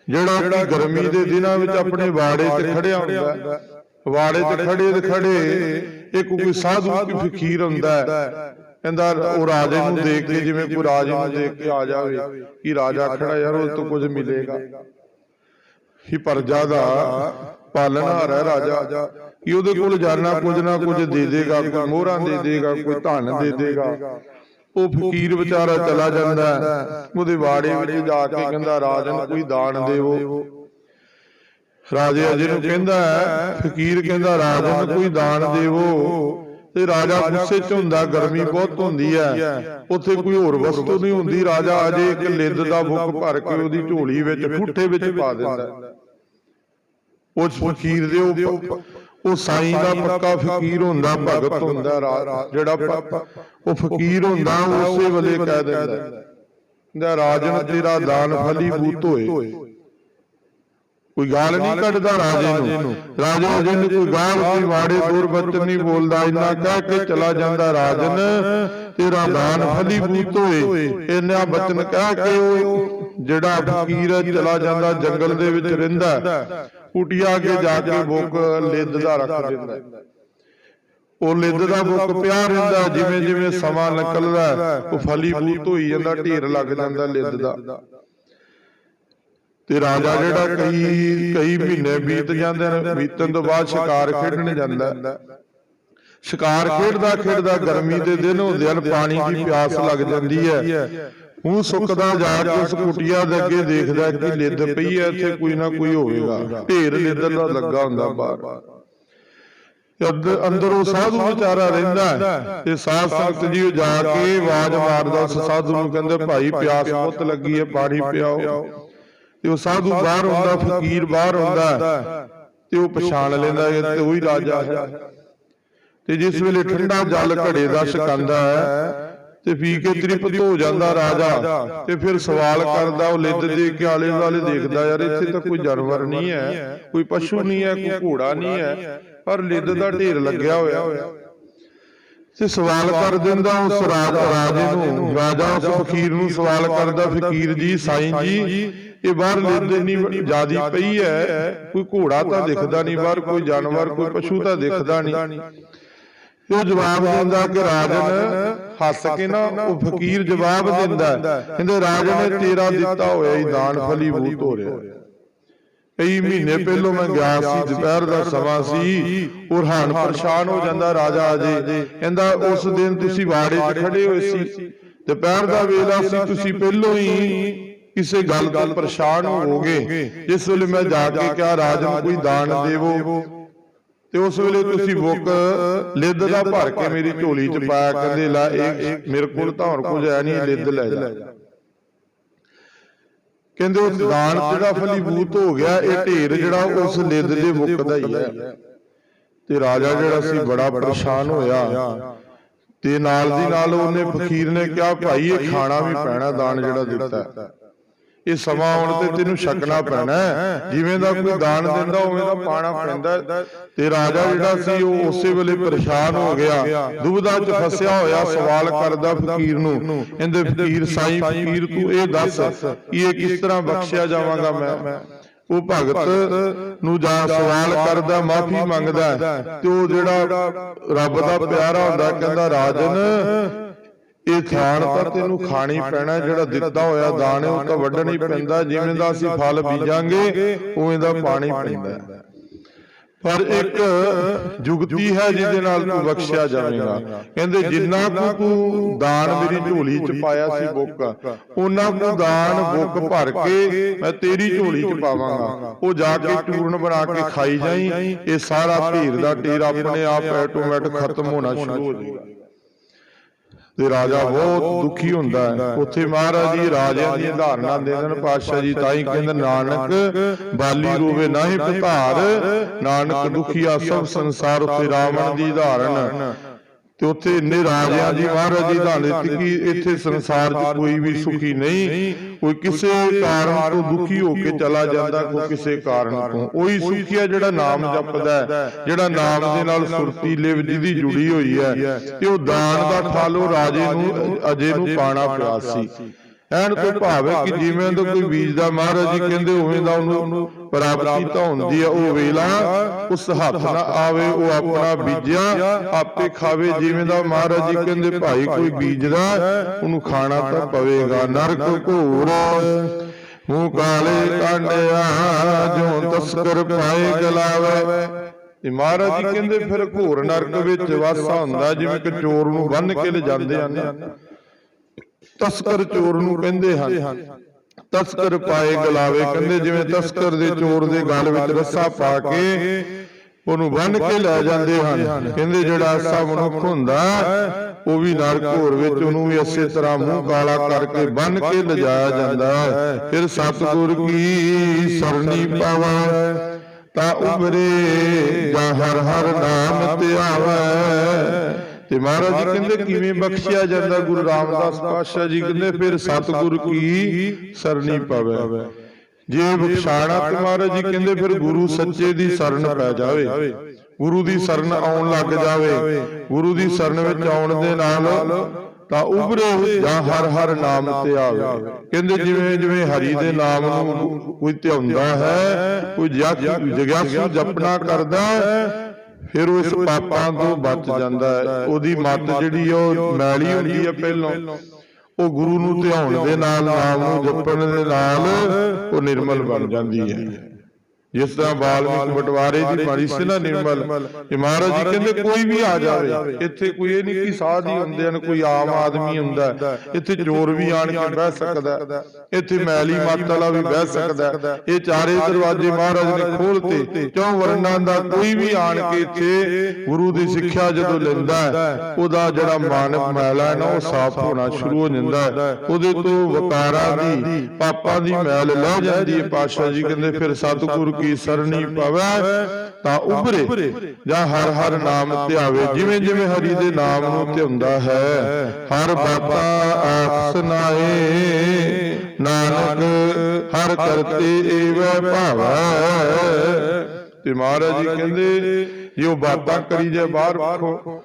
ਜਿਹੜਾ ਕਿ ਗਰਮੀ ਦੇ ਦਿਨਾਂ ਵਿੱਚ ਆਪਣੇ ਬਾੜੇ ਤੇ ਖੜਿਆ ਹੁੰਦਾ। ਬਾੜੇ ਤੇ ਖੜੇ ਤੇ ਖੜੇ ਇੱਕ ਕੋਈ ਸਾਧੂ ਕੋਈ ਫਕੀਰ ਹੁੰਦਾ ਕਹਿੰਦਾ ਉਹ ਰਾਜੇ ਨੂੰ ਦੇਖ ਕੇ ਜਿਵੇਂ ਕੋਈ ਰਾਜੇ ਨੂੰ ਦੇਖ ਕੇ ਆ ਜਾਵੇ ਕਿ ਰਾਜਾ ਖੜਾ ਯਾਰ ਉਹ ਤੋਂ ਕੁਝ ਮਿਲੇਗਾ। ਹੀ ਪਰਜਾ ਦਾ ਪਾਲਣਹਾਰ ਹੈ ਰਾਜਾ। ਕਿ ਉਹਦੇ ਕੋਲ ਜਾਣਾ ਕੁਝ ਨਾ ਕੁਝ ਦੇ ਦੇਗਾ ਕੋਈ ਮੋਹਰਾਂ ਦੇ ਦੇਗਾ ਕੋਈ ਧਨ ਦੇ ਦੇਗਾ। ਉਹ ਫਕੀਰ ਵਿਚਾਰਾ ਚਲਾ ਜਾਂਦਾ। ਉਹਦੇ ਬਾੜੇ ਵਿੱਚ ਜਾ ਕੇ ਕਹਿੰਦਾ ਰਾਜਨ ਕੋਈ ਦਾਨ ਦੇਵੋ। ਰਾਜੇ ਅਜੇ ਨੂੰ ਕਹਿੰਦਾ ਫਕੀਰ ਕਹਿੰਦਾ ਰਾਜਨ ਕੋਈ ਦਾਨ ਦੇਵੋ। ਤੇ ਰਾਜਾ ਗੁੱਸੇ 'ਚ ਹੁੰਦਾ ਗਰਮੀ ਬਹੁਤ ਹੁੰਦੀ ਹੈ। ਉੱਥੇ ਕੋਈ ਹੋਰ ਵਸਤੂ ਨਹੀਂ ਹੁੰਦੀ। ਰਾਜਾ ਅਜੇ ਇੱਕ ਲਿੱਦ ਦਾ ਬੁੱਕ ਭਰ ਕੇ ਉਹਦੀ ਝੋਲੀ ਵਿੱਚ ਠੁੱਠੇ ਵਿੱਚ ਪਾ ਦਿੰਦਾ ਹੈ। ਉਸ ਫਕੀਰ ਦੇ ਉਹ ਉਹ ਸਾਈਂ ਦਾ ਪੱਕਾ ਫਕੀਰ ਹੁੰਦਾ ਭਗਤ ਹੁੰਦਾ ਜਿਹੜਾ ਉਹ ਫਕੀਰ ਹੁੰਦਾ ਉਸੇ ਵੇਲੇ ਕਹਿ ਦਿੰਦਾ। ਕਹਿੰਦਾ ਰਾਜਨ ਤੇਰਾ ਦਾਨ ਫਲੀ ਬੂਤ ਹੋਏ। ਕੋਈ ਗਾਲ ਨਹੀਂ ਕੱਢਦਾ ਰਾਜੇ ਨੂੰ। ਰਾਜੇ ਅਜੇ ਨੂੰ ਕੋਈ ਗਾਲ ਕੋਈ ਵਾੜੇ ਦੂਰ ਬਚਨ ਨਹੀਂ ਬੋਲਦਾ ਇੰਨਾ ਕਹਿ ਕੇ ਚਲਾ ਜਾਂਦਾ ਰਾਜਨ ਤੇਰਾ ਦਾਨ ਫਲੀ ਬੂਤ ਹੋਏ। ਇੰਨਾ ਬਚਨ ਕਹਿ ਕੇ ਉਹ ਜਿਹੜਾ ਫਕੀਰ ਚਲਾ ਜਾਂਦਾ ਜੰਗਲ ਦੇ ਵਿੱਚ ਰਹਿੰਦਾ। ਕੁਟੀਆ ਅੱਗੇ ਜਾ ਕੇ ਬੁੱਕ ਲਿੱਦ ਦਾ ਰੱਖ ਦਿੰਦਾ। ਉਹ ਲਿੱਦ ਦਾ ਬੁੱਕ ਪਿਆ ਰਹਿੰਦਾ ਜਿਵੇਂ ਜਿਵੇਂ ਸਮਾਂ ਨਿਕਲਦਾ ਉਹ ਫਲੀ ਬੂਤ ਹੋਈ ਜਾਂਦਾ ਢੇਰ ਲੱਗ ਜਾਂਦਾ ਲਿੱਦ ਦਾ। ਤੇ ਰਾਜਾ ਜਿਹੜਾ ਕਈ ਕਈ ਮਹੀਨੇ ਬੀਤ ਜਾਂਦੇ ਨੇ ਬੀਤਣ ਤੋਂ ਬਾਅਦ ਸ਼ਿਕਾਰ ਖੇਡਣ ਜਾਂਦਾ। ਸ਼ਿਕਾਰ ਖੇਡਦਾ ਖੇਡਦਾ ਗਰਮੀ ਦੇ ਦਿਨ ਹੁੰਦੇ ਹਨ ਪਾਣੀ ਦੀ ਪਿਆਸ ਲੱਗ ਜਾਂਦੀ ਹੈ। ਉਹ ਸੁੱਕਦਾ ਜਾ ਕੇ ਉਸ ਕੁਟੀਆ ਦੇ ਅੱਗੇ ਦੇਖਦਾ ਕਿ ਲਿੱਦ ਪਈ ਹੈ ਇੱਥੇ ਕੋਈ ਨਾ ਕੋਈ ਹੋਵੇਗਾ। ਢੇਰ ਲਿੱਦ ਦਾ ਲੱਗਾ ਹੁੰਦਾ ਬਾਹਰ। ਅੰਦਰ ਉਹ ਸਾਧੂ ਵਿਚਾਰਾ ਰਹਿੰਦਾ ਤੇ ਸਾਧ ਸੰਗਤ ਜੀ ਉਹ ਜਾ ਕੇ ਆਵਾਜ਼ ਮਾਰਦਾ ਉਸ ਸਾਧੂ ਨੂੰ ਕਹਿੰਦੇ ਭਾਈ ਪਿਆਸ ਬਹੁਤ ਲੱਗੀ ਹੈ ਪਾਣੀ ਪਿਆਓ ਤੇ ਉਹ ਸਾਧੂ ਬਾਹਰ ਹੁੰਦਾ ਫਕੀਰ ਬਾਹਰ ਹੁੰਦਾ ਤੇ ਉਹ ਪਛਾਣ ਲੈਂਦਾ ਕਿ ਤੇ ਉਹੀ ਰਾਜਾ ਹੈ। ਤੇ ਜਿਸ ਵੇਲੇ ਠੰਡਾ ਜਲ ਘੜੇ ਦਾ ਛਕੰਦਾ ਹੈ ਤੇ ਪੀ ਕੇ ਤ੍ਰਿਪਤ ਹੋ ਜਾਂਦਾ ਰਾਜਾ ਤੇ ਫਿਰ ਸਵਾਲ ਕਰਦਾ ਉਹ ਲਿੱਦ ਦੇ ਕੇ ਆਲੇ ਦੁਆਲੇ ਦੇਖਦਾ ਯਾਰ ਇੱਥੇ ਤਾਂ ਕੋਈ ਜਾਨਵਰ ਨਹੀਂ ਹੈ ਕੋਈ ਪਸ਼ੂ ਨਹੀਂ ਹੈ ਕੋਈ ਘੋੜਾ ਨਹੀਂ ਹੈ ਪਰ ਲਿੱਦ ਦਾ ਢੇਰ ਲੱਗਿਆ ਹੋਇਆ। ਤੇ ਸਵਾਲ ਕਰ ਦਿੰਦਾ ਉਸ ਰਾਜ ਰਾਜੇ ਨੂੰ ਰਾਜਾ ਉਸ ਫਕੀਰ ਨੂੰ ਸਵਾਲ ਕਰਦਾ ਫਕੀਰ ਜੀ ਸਾਈਂ ਜੀ ਇਹ ਬਾਹਰ ਲਿੱਦ ਨਹੀਂ ਜਿਆਦੀ ਪਈ ਹੈ। ਕੋਈ ਘੋੜਾ ਤਾਂ ਦਿਖਦਾ ਨਹੀਂ ਬਾਹਰ ਕੋਈ ਜਾਨਵਰ ਕੋਈ ਪਸ਼ੂ ਤਾਂ ਦਿਖਦਾ ਨਹੀਂ। ਉਹ ਜਵਾਬ ਦਿੰਦਾ ਕਿ ਰਾਜਨ ਹੱਸ ਕੇ ਨਾ ਉਹ ਫਕੀਰ ਜਵਾਬ ਦਿੰਦਾ। ਕਹਿੰਦੇ ਰਾਜਨ ਨੇ ਤੇਰਾ ਦਿੱਤਾ ਹੋਇਆ ਹੀ ਦਾਨ ਫਲੀ ਬੂਤ ਹੋ ਰਿਹਾ। ਕਈ ਮਹੀਨੇ ਪਹਿਲੋਂ ਮੈਂ ਗਿਆ ਸੀ ਦੁਪਹਿਰ ਦਾ ਸਮਾਂ ਸੀ ਉਰਹਾਨ ਪਰੇਸ਼ਾਨ ਹੋ ਜਾਂਦਾ ਰਾਜਾ ਅਜੇ। ਕਹਿੰਦਾ ਉਸ ਦਿਨ ਤੁਸੀਂ ਬਾੜੇ 'ਚ ਖੜੇ ਹੋਏ ਸੀ। ਦੁਪਹਿਰ ਦਾ ਵੇਲਾ ਸੀ ਤੁਸੀਂ ਪਹਿਲੋਂ ਹੀ ਕਿਸੇ ਗੱਲ ਤੋਂ ਪਰੇਸ਼ਾਨ ਹੋਵੋਗੇ ਜਿਸ ਵੇਲੇ ਮੈਂ ਜਾ ਕੇ ਕਿਹਾ ਰਾਜਨ ਕੋਈ ਦਾਨ ਦੇਵੋ। ਤੇ ਉਸ ਵੇਲੇ ਤੁਸੀਂ ਬੁੱਕ ਲਿੱਦ ਦਾ ਭਰ ਕੇ ਮੇਰੀ ਝੋਲੀ 'ਚ ਪਾਇਆ ਕਹਿੰਦੇ ਲੈ ਇਹ ਮੇਰੇ ਕੋਲ ਤਾਂ ਹੋਰ ਕੁਝ ਹੈ ਨਹੀਂ ਲਿੱਦ ਲੈ ਜਾ। ਕਹਿੰਦੇ ਉਹ ਦਾਨ ਜਿਹੜਾ ਫਲੀਬੂਤ ਹੋ ਗਿਆ ਇਹ ਢੇਰ ਜਿਹੜਾ ਉਸ ਲਿੱਦ ਦੇ ਬੁੱਕ ਦਾ ਹੀ ਹੈ ਤੇ ਰਾਜਾ ਜਿਹੜਾ ਸੀ ਬੜਾ ਪਰੇਸ਼ਾਨ ਹੋਇਆ। ਤੇ ਨਾਲ ਦੀ ਨਾਲ ਉਹਨੇ ਫਕੀਰ ਨੇ ਕਿਹਾ ਭਾਈ ਇਹ ਖਾਣਾ ਵੀ ਪੈਣਾ ਦਾਨ ਜਿਹੜਾ ਦਿੱਤਾ। ਇਹ ਸਮਾਂ ਆਉਣ ਤੇ ਤੈਨੂੰ ਛਕਣਾ ਪੈਣਾ। ਜਿਵੇਂ ਦਾ ਕੋਈ ਦਾਨ ਦਿੰਦਾ ਉਵੇਂ ਦਾ ਪਾਣਾ ਪੈਂਦਾ। ਤੇ ਰਾਜਾ ਜਿਹੜਾ ਸੀ ਉਹ ਉਸੇ ਵੇਲੇ ਪਰੇਸ਼ਾਨ ਹੋ ਗਿਆ। ਦੁਬਦਾ 'ਚ ਫਸਿਆ ਹੋਇਆ ਸਵਾਲ ਕਰਦਾ ਫਕੀਰ ਨੂੰ। ਇਹਦੇ ਫਕੀਰ ਸਾਈਂ ਫਕੀਰ ਤੂੰ ਇਹ ਦੱਸ ਇਹ ਕਿਸ ਤਰ੍ਹਾਂ ਬਖਸ਼ਿਆ ਜਾਵਾਂਗਾ ਮੈਂ? ਉਹ ਭਗਤ ਨੂੰ ਜਾਂ ਸਵਾਲ ਕਰਦਾ ਮਾਫੀ ਮੰਗਦਾ ਤੇ ਉਹ ਜਿਹੜਾ ਰੱਬ ਦਾ ਪਿਆਰਾ ਹੁੰਦਾ ਕਹਿੰਦਾ ਰਾਜਨ ਇਹ ਖਾਣ ਤਾਂ ਤੈਨੂੰ ਖਾਣੀ ਪੈਣਾ ਜਿਹੜਾ ਦਿੱਤਾ ਹੋਇਆ ਹੈ ਉਹ ਤਾਂ ਵੱਢਣਾ ਹੀ ਪੈਂਦਾ ਜਿਵੇਂ ਦਾ ਅਸੀਂ ਫਲ ਬੀਜਾਂਗੇ ਉਵੇਂ ਦਾ ਪਾਣੀ ਪੈਂਦਾ। ਪਰ ਇੱਕ ਜੁਗਤੀ ਹੈ ਜਿਹਦੇ ਨਾਲ ਤੂੰ ਬਖਸ਼ਿਆ ਜਾਵੇਗਾ। ਕਹਿੰਦੇ ਜਿੰਨਾ ਕੁ ਤੂੰ ਦਾਨ ਮੇਰੀ ਝੋਲੀ ਚ ਪਾਇਆ ਸੀ ਬੁੱਕ ਉਹਨਾਂ ਕੁ ਦਾਨ ਬੁੱਕ ਭਰ ਕੇ ਮੈਂ ਤੇਰੀ ਝੋਲੀ ਚ ਪਾਵਾਂਗਾ। ਉਹ ਜਾ ਕੇ ਚੂਰਨ ਬਣਾ ਕੇ ਖਾਈ ਜਾਈ ਇਹ ਸਾਰਾ ਭੀਰ ਦਾ ਟੇਰ ਆਪਣੇ ਆਪ ਆਟੋਮੈਟਿਕ ਖਤਮ ਹੋਣਾ ਸ਼ੁਰੂ ਹੋ ਜਾਏਗਾ। ਤੇ ਰਾਜਾ ਬਹੁਤ ਦੁਖੀ ਹੁੰਦਾ ਹੈ। ਉੱਥੇ ਮਹਾਰਾਜ ਜੀ ਰਾਜਿਆਂ ਦੀਆਂ ਧਾਰਨਾ ਦੇ ਦੇਣ ਪਾਤਸ਼ਾਹ ਜੀ ਤਾਂ ਹੀ ਕਹਿੰਦੇ ਨਾਨਕ ਬਾਲੀ ਰੋਵੇ ਨਾਹੀ ਭਤਾਰ ਨਾਨਕ ਦੁਖੀਆ ਸਭ ਸੰਸਾਰ ਉੱਤੇ ਰਾਵਣ ਦੀ ਧਾਰਨ। ਤੇ ਉੱਥੇ ਇੰਨੇ ਰਾਜਿਆਂ ਦੀ ਮਹਾਰਾਜ ਧਾਰਨ ਦਿੱਤੀ ਕਿ ਇੱਥੇ ਸੰਸਾਰ 'ਚ ਕੋਈ ਵੀ ਸੁਖੀ ਨਹੀਂ ਕੋਈ ਕਿਸੇ ਕਾਰਨ ਤੋਂ ਦੁਖੀ ਹੋ ਕੇ ਚਲਾ ਜਾਂਦਾ ਕੋਈ ਕਿਸੇ ਕਾਰਨ ਤੋਂ। ਉਹੀ ਸੁਖੀ ਹੈ ਜਿਹੜਾ ਨਾਮ ਜਪਦਾ ਹੈ ਜਿਹੜਾ ਨਾਮ ਦੇ ਨਾਲ ਸੁਰਤੀ ਲਿਵ ਜਿਹਦੀ ਜੁੜੀ ਹੋਈ ਹੈ ਤੇ ਉਹ ਦਾਨ ਦਾ ਫਲ ਉਹ ਰਾਜੇ ਨੂੰ ਅਜੇ ਨੂੰ ਪਾਣਾ ਪਿਆ ਸੀ। ਐਨ ਤੋਂ ਭਾਵ ਹੈ ਕਿ ਜਿਵੇਂ ਦਾ ਕੋਈ ਬੀਜਦਾ ਮਹਾਰਾਜ ਜੀ ਕਹਿੰਦੇ ਉਵੇਂ ਦਾ ਉਹਨੂੰ ਪ੍ਰਾਪਤੀ ਤਾਂ ਹੁੰਦੀ ਹੈ ਉਹ ਵੇਲਾ ਉਸ ਹੱਥ ਨਾ ਆਵੇ ਉਹ ਆਪਣਾ ਬੀਜਿਆ ਆਪੇ ਖਾਵੇ ਜਿਵੇਂ ਦਾ ਮਹਾਰਾਜ ਜੀ ਕਹਿੰਦੇ ਭਾਈ ਕੋਈ ਬੀਜਦਾ ਉਹਨੂੰ ਖਾਣਾ ਤਾਂ ਪਵੇਗਾ ਨਰਕ ਘੋਰ ਮੂੰਹ ਕਾਲੇ ਕਾਂਡਿਆ ਜੋ ਤਸਕਰ ਪਾਏ ਗਲਾਵੇ। ਤੇ ਮਹਾਰਾਜ ਜੀ ਕਹਿੰਦੇ ਫਿਰ ਘੋਰ ਨਰਕ ਵਿੱਚ ਵਾਸਾ ਹੁੰਦਾ ਜਿਵੇਂ ਕਿ ਚੋਰ ਨੂੰ ਬੰਨ ਕੇ ਲਿਜਾਂਦੇ ਹਨ। ਤਸਕਰ ਚੋਰ ਨੂੰ ਕਹਿੰਦੇ ਹਨ। ਤਸਕਰ ਪਾਏ ਗਲਾਵੇ, ਕਹਿੰਦੇ ਜਿਵੇਂ ਤਸਕਰ ਦੇ ਚੋਰ ਦੇ ਗਲ ਵਿੱਚ ਰੱਸਾ ਪਾ ਕੇ ਉਹਨੂੰ ਬੰਨ ਕੇ ਲੈ ਜਾਂਦੇ ਹਨ। ਕਹਿੰਦੇ ਜਿਹੜਾ ਐਸਾ ਮਨੁੱਖ ਹੁੰਦਾ, ਉਹ ਵੀ ਨਾਲ ਘੋਰ ਵਿੱਚ ਉਹਨੂੰ ਵੀ ਇਸੇ ਤਰ੍ਹਾਂ ਮੂੰਹ ਕਾਲਾ ਕਰਕੇ ਬੰਨ ਕੇ ਲਿਜਾਇਆ ਜਾਂਦਾ ਹੈ। ਫਿਰ ਸਤਿਗੁਰ ਕੀ ਸਰਣੀ ਪਾਵਾਂ, ਤਾਂ ਉਬਰੇ ਜਾਂ ਹਰ ਹਰ ਨਾਮ ਤੇ ਤੇ ਮਹਾਰਾਜ ਜੀ ਕਹਿੰਦੇ ਕਿਵੇਂ ਬਖਸ਼ਿਆ ਜਾਂਦਾ ਗੁਰੂ ਰਾਮਦਾਸ ਪਾਤਸ਼ਾਹ ਜੀ? ਕਹਿੰਦੇ ਫਿਰ ਸਤਿਗੁਰ ਕੀ ਸਰਣੀ ਪਵੇ। ਜੇ ਬਖਸ਼ਾਣਾ ਤੇ ਮਹਾਰਾਜ ਜੀ ਕਹਿੰਦੇ ਫਿਰ ਗੁਰੂ ਸੱਚੇ ਦੀ ਸ਼ਰਨ ਪੈ ਜਾਵੇ। ਗੁਰੂ ਦੀ ਸ਼ਰਨ ਆਉਣ ਲੱਗ ਜਾਵੇ। ਗੁਰੂ ਦੀ ਸ਼ਰਨ ਵਿੱਚ ਆਉਣ ਦੇ ਨਾਲ ਤਾਂ ਉਭਰੇ ਜਾਂ ਹਰ ਹਰ ਨਾਮ ਤੇ ਆਵੇ। ਕਹਿੰਦੇ ਜਿਵੇਂ ਜਿਵੇਂ ਹਰੀ ਦੇ ਨਾਮ ਨੂੰ ਕੋਈ ਧਿਆਉਂਦਾ ਹੈ ਕੋਈ ਜਗਿਆਸੂ ਜਪਣਾ ਕਰਦਾ ਫਿਰ ਉਹ ਇਸ ਪਾਪਾਂ ਤੋਂ ਬਚ ਜਾਂਦਾ ਹੈ। ਉਹਦੀ ਮੱਤ ਜਿਹੜੀ ਉਹ ਮੈਲੀ ਹੁੰਦੀ ਹੈ ਪਹਿਲਾਂ। ਉਹ ਗੁਰੂ ਨੂੰ ਧਿਆਉਣ ਦੇ ਨਾਲ ਨਾਮ ਨੂੰ ਜਪਣ ਦੇ ਨਾਲ ਉਹ ਨਿਰਮਲ ਬਣ ਜਾਂਦੀ ਹੈ। ਜਿਸ ਤਰ੍ਹਾਂ ਬਾਲਮੀਕ ਬਟਵਾਰੇ ਦੀ ਬਾਣੀ ਸੀ ਨਾ ਨਿਰਮਲ। ਕਿ ਮਹਾਰਾਜ ਜੀ ਕਹਿੰਦੇ ਕੋਈ ਵੀ ਆ ਜਾਵੇ। ਇੱਥੇ ਕੋਈ ਇਹ ਨਹੀਂ ਕਿ ਸਾਧ ਹੀ ਹੁੰਦੇ ਹਨ ਕੋਈ ਆਮ ਆਦਮੀ ਹੁੰਦਾ। ਇੱਥੇ ਚੋਰ ਵੀ ਆਣ ਕੇ ਬਹਿ ਸਕਦਾ। ਇੱਥੇ ਮੈਲੀ ਮੱਤ ਵਾਲਾ ਵੀ ਬਹਿ ਸਕਦਾ। ਇਹ ਚਾਰੇ ਦਰਵਾਜ਼ੇ ਮਹਾਰਾਜ ਨੇ ਖੋਲਤੇ ਚੌਂ ਵਰਨਾਂ ਦਾ ਕੋਈ ਵੀ ਆਣ ਕੇ ਇੱਥੇ ਗੁਰੂ ਦੀ ਸਿੱਖਿਆ ਜਦੋਂ ਲੈਂਦਾ ਉਹਦਾ ਜਿਹੜਾ ਮਨ ਮੈਲਾ ਹੈ ਨਾ ਉਹ ਸਾਫ਼ ਹੋਣਾ ਸ਼ੁਰੂ ਹੋ ਜਾਂਦਾ ਉਹਦੇ ਤੋਂ ਵਕਾਰਾਂ ਦੀ ਪਾਪਾਂ ਦੀ ਮੈਲ ਲੈ ਜਾਂਦੀ ਹੈ ਪਾਤਸ਼ਾਹ ਜੀ ਕਹਿੰਦੇ ਫਿਰ ਸਤਿਗੁਰ ਕੀ ਸਰਣੀ ਪਵੇ, ਤਾਂ ਉਭਰੇ ਜਾਂ ਹਰ ਹਰ ਨਾਮ ਧਿਆਵੇ, ਜਿਵੇਂ ਜਿਵੇਂ ਹਰੀ ਦੇ ਨਾਮ ਨੂੰ ਧਿਆਉਂਦਾ ਹੈ, ਹਰ ਬਾਬਾ ਆਖ ਸੁਨਾਏ ਨਾਨਕ ਹਰ ਕਰਤੇ ਏਵੈ ਭਾਵੈ। ਤੇ ਮਹਾਰਾਜ ਜੀ ਕਹਿੰਦੇ ਜੇ ਉਹ ਬਾਤਾਂ ਕਰੀ ਜਾਏ ਬਾਹਰ, ਰੱਖੋ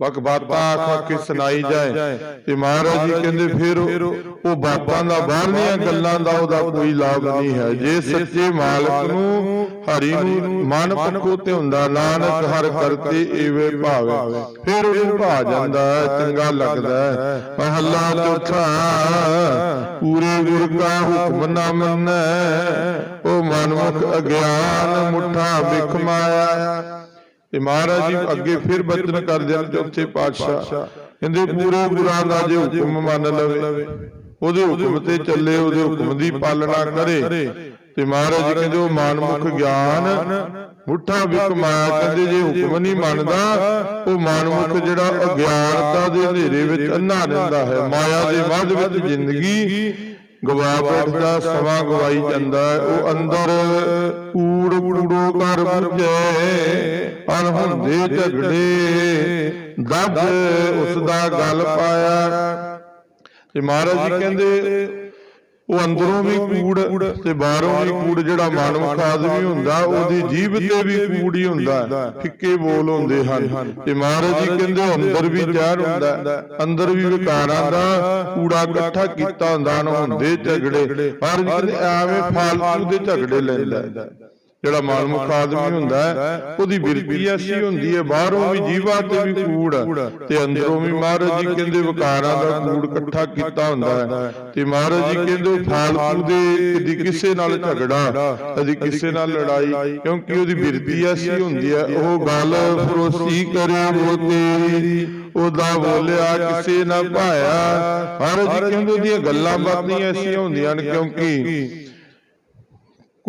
ਵਕ ਬਾਤਾਂ ਆਖ ਕੇ ਸੁਣਾਈ ਜਾਏ। ਤੇ ਮਹਾਰਾਜ ਜੀ ਕਹਿੰਦੇ ਫਿਰ ਉਹ ਬਾਤਾਂ ਦਾ ਬਾਹਰਲੀਆਂ ਗੱਲਾਂ ਦਾ ਉਹਦਾ ਕੋਈ ਲਾਭ ਨਹੀਂ ਹੈ। ਜੇ ਸੱਚੇ ਮਾਲਕ ਨੂੰ ਹਰੀ ਨੂੰ ਮਨ ਪੱਖੋਂ ਤੇ ਹੁੰਦਾ ਨਾਨਕ ਹਰ ਕਰਤੇ ਏਵੇਂ ਭਾਵੇ। ਫਿਰ ਉਹ ਭਾ ਜਾਂਦਾ ਹੈ ਚੰਗਾ ਲੱਗਦਾ ਹੈ। ਮਹੱਲਾ ਚੌਥਾ ਪੂਰੇ ਗੁਰ ਕਾ ਹੁਕਮ ਨਾ ਮੰਨੈ। ਉਹ ਮਨਮੁਖ ਅਗਿਆਨ ਮੁੱਠਾ ਬਿਖ ਮਾਇਆ। ਤੇ ਮਹਾਰਾਜ ਜੀ ਅੱਗੇ ਫਿਰ ਬਚਨ ਕਰਦੇ ਹਨ ਚੌਥੇ ਪਾਤਸ਼ਾਹ। ਕਹਿੰਦੇ ਪੂਰੇ ਗੁਰਾਂ ਦਾ ਜੇ ਹੁਕਮ ਮੰਨ ਲਵੇ ਉਹਦੇ ਹੁਕਮ ਤੇ ਚੱਲੇ ਉਹਦੇ ਹੁਕਮ ਦੀ ਪਾਲਣਾ ਕਰੇ। ਤੇ ਮਹਾਰਾਜ ਜੀ ਕਹਿੰਦੇ ਉਹ ਮਾਨਮੁਖ ਗਿਆਨ ਮੁੱਠਾ ਵਿਕਮਾਇਆ ਕਹਿੰਦੇ ਜੇ ਹੁਕਮ ਨਹੀਂ ਮੰਨਦਾ ਉਹ ਮਾਨਮੁਖ ਜਿਹੜਾ ਅਗਿਆਨਤਾ ਦੇ ਹਨੇਰੇ ਵਿੱਚ ਅੰਨਾ ਰਹਿੰਦਾ ਹੈ ਮਾਇਆ ਦੇ ਮੱਧ ਵਿੱਚ ਜ਼ਿੰਦਗੀ ਗਵਾ ਬੈਠਦਾ ਸਮਾਂ ਗਵਾਈ ਜਾਂਦਾ। ਉਹ ਅੰਦਰ ਕੂੜ ਕੂੜੋ ਕਰ ਬੁਝੇ ਹਨ ਹੁੰਦੇ ਝਗੜੇ। ਦੱਬ ਉਸ ਦਾ ਗਲ ਪਾਇਆ। ਤੇ ਮਹਾਰਾਜ ਜੀ ਕਹਿੰਦੇ ਉਹ ਅੰਦਰੋਂ ਵੀ ਕੂੜ ਤੇ ਬਾਹਰੋਂ ਵੀ ਕੂੜ ਜਿਹੜਾ ਮਨਮੁਖ ਆਦਮੀ ਹੁੰਦਾ ਉਹਦੀ ਜੀਭ ਤੇ ਵੀ ਕੂੜ ਹੀ ਹੁੰਦਾ। ਫਿੱਕੇ ਬੋਲ ਹੁੰਦੇ ਹਨ। ਤੇ ਮਹਾਰਾਜ ਜੀ ਕਹਿੰਦੇ ਅੰਦਰ ਵੀ ਜ਼ਹਿਰ ਹੁੰਦਾ। ਅੰਦਰ ਵੀ ਵਿਕਾਰਾਂ ਦਾ ਕੂੜਾ ਇਕੱਠਾ ਕੀਤਾ ਹੁੰਦਾ ਨਾ ਹੁੰਦੇ ਝਗੜੇ। ਕਹਿੰਦੇ ਐਵੇਂ ਫਾਲਤੂ ਦੇ ਝਗੜੇ ਲੈਂਦਾ ਹੈ। ਜਿਹੜਾ ਮਨਮੁਖ ਆਦਮੀ ਹੁੰਦਾ ਹੈ, ਉਹਦੀ ਬਿਰਤੀ ਐਸੀ ਹੁੰਦੀ ਹੈ ਬਾਹਰੋਂ ਵੀ ਜੀਵਾ ਤੇ ਵੀ ਕੂੜ ਤੇ ਅੰਦਰੋਂ ਵੀ ਮਹਾਰਾਜ ਜੀ ਕਹਿੰਦੇ ਵਿਕਾਰਾਂ ਦਾ ਕੂੜ ਇਕੱਠਾ ਕੀਤਾ ਹੁੰਦਾ ਹੈ। ਤੇ ਮਹਾਰਾਜ ਜੀ ਕਹਿੰਦੇ ਫਾਲਤੂ ਦੇ ਕਦੀ ਕਿਸੇ ਨਾਲ ਝਗੜਾ ਕਦੀ ਕਿਸੇ ਨਾਲ ਲੜਾਈ ਕਿਉਂਕਿ ਉਹਦੀ ਬਿਰਤੀ ਐਸੀ ਹੁੰਦੀ ਹੈ ਉਹ ਗੱਲ ਫਰੋਸੀ ਕਰੇ ਉਹ ਤੇਰੀ ਉਹਦਾ ਬੋਲਿਆ ਕਿਸੇ ਨਾ ਭਾਇਆ। ਮਹਾਰਾਜ ਜੀ ਕਹਿੰਦੇ ਉਹਦੀਆਂ ਗੱਲਾਂ ਬਾਤਾਂ ਐਸੀਆਂ ਹੁੰਦੀਆਂ ਨੇ ਕਿਉਂਕਿ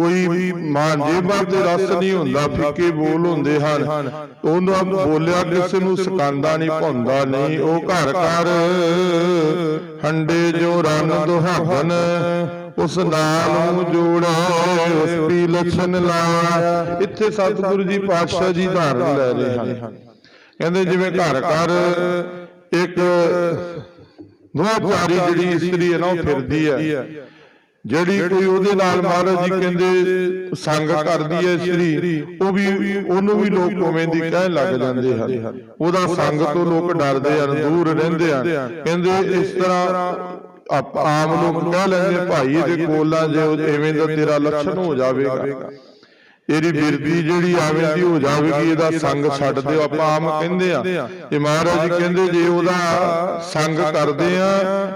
ਕੋਈ ਮਾਂਜੇਬਾਂ ਤੇ ਰਸ ਨਹੀਂ ਹੁੰਦਾ ਫਿੱਕੇ ਬੋਲ ਹੁੰਦੇ ਹਨ। ਉਹਨਾਂ ਬੋਲਿਆ ਕਿਸੇ ਨੂੰ ਸਿਕੰਦਾ ਨਹੀਂ ਭੁੰਦਾ ਨਹੀਂ। ਉਹ ਘਰ ਘਰ ਹੰਡੇ ਜੋ ਰਨ ਦੁਹਾਗਨ ਉਸ ਨਾਲ ਨੂੰ ਜੋੜੇ ਉਸ ਪੀ ਲਛਨ ਲਾਇਆ। ਇੱਥੇ ਸਤਿਗੁਰੂ ਜੀ ਪਾਤਸ਼ਾਹ ਜੀ ਧਾਰਨ ਲੈ ਰਹੇ ਹਨ। ਕਹਿੰਦੇ ਜਿਵੇਂ ਘਰ ਘਰ ਇੱਕ ਦੁਆਚਾਰੀ ਜਿਹੜੀ ਇਸਤਰੀ ਹੈ ਨਾ ਉਹ ਫਿਰਦੀ ਹੈ। ਜਿਹੜੀ ਕੋਈ ਉਹਦੇ ਨਾਲ ਮਹਾਰਾਜ ਜੀ ਕਹਿੰਦੇ ਸੰਗ ਕਰਦੀ ਹੈ ਇਸਤਰੀ ਉਹ ਵੀ ਉਹਨੂੰ ਵੀ ਲੋਕ ਉਵੇਂ ਦੀ ਕਹਿਣ ਲੱਗ ਜਾਂਦੇ ਹਨ। ਉਹਦਾ ਸੰਗ ਤੋਂ ਲੋਕ ਡਰਦੇ ਹਨ ਦੂਰ ਰਹਿੰਦੇ ਹਨ। ਕਹਿੰਦੇ ਇਸ ਤਰ੍ਹਾਂ ਆਪ- ਆਮ ਲੋਕ ਕਹਿ ਲੈਂਦੇ ਭਾਈ ਇਹਦੇ ਕੋਲਾਂ ਜੇ ਐਵੇਂ ਦਾ ਤੇਰਾ ਲੱਛਣ ਹੋ ਜਾਵੇਗਾ। ਇਹਦੀ ਬਿਰਤੀ ਜਿਹੜੀ ਆਵੇਂ ਦੀ ਹੋ ਜਾਵੇਗੀ ਇਹਦਾ ਸੰਗ ਛੱਡ ਦਿਓ ਆਪਾਂ ਆਮ ਕਹਿੰਦੇ ਆ। ਤੇ ਮਹਾਰਾਜ ਜੀ ਕਹਿੰਦੇ ਜੇ ਉਹਦਾ ਸੰਗ ਕਰਦੇ ਆ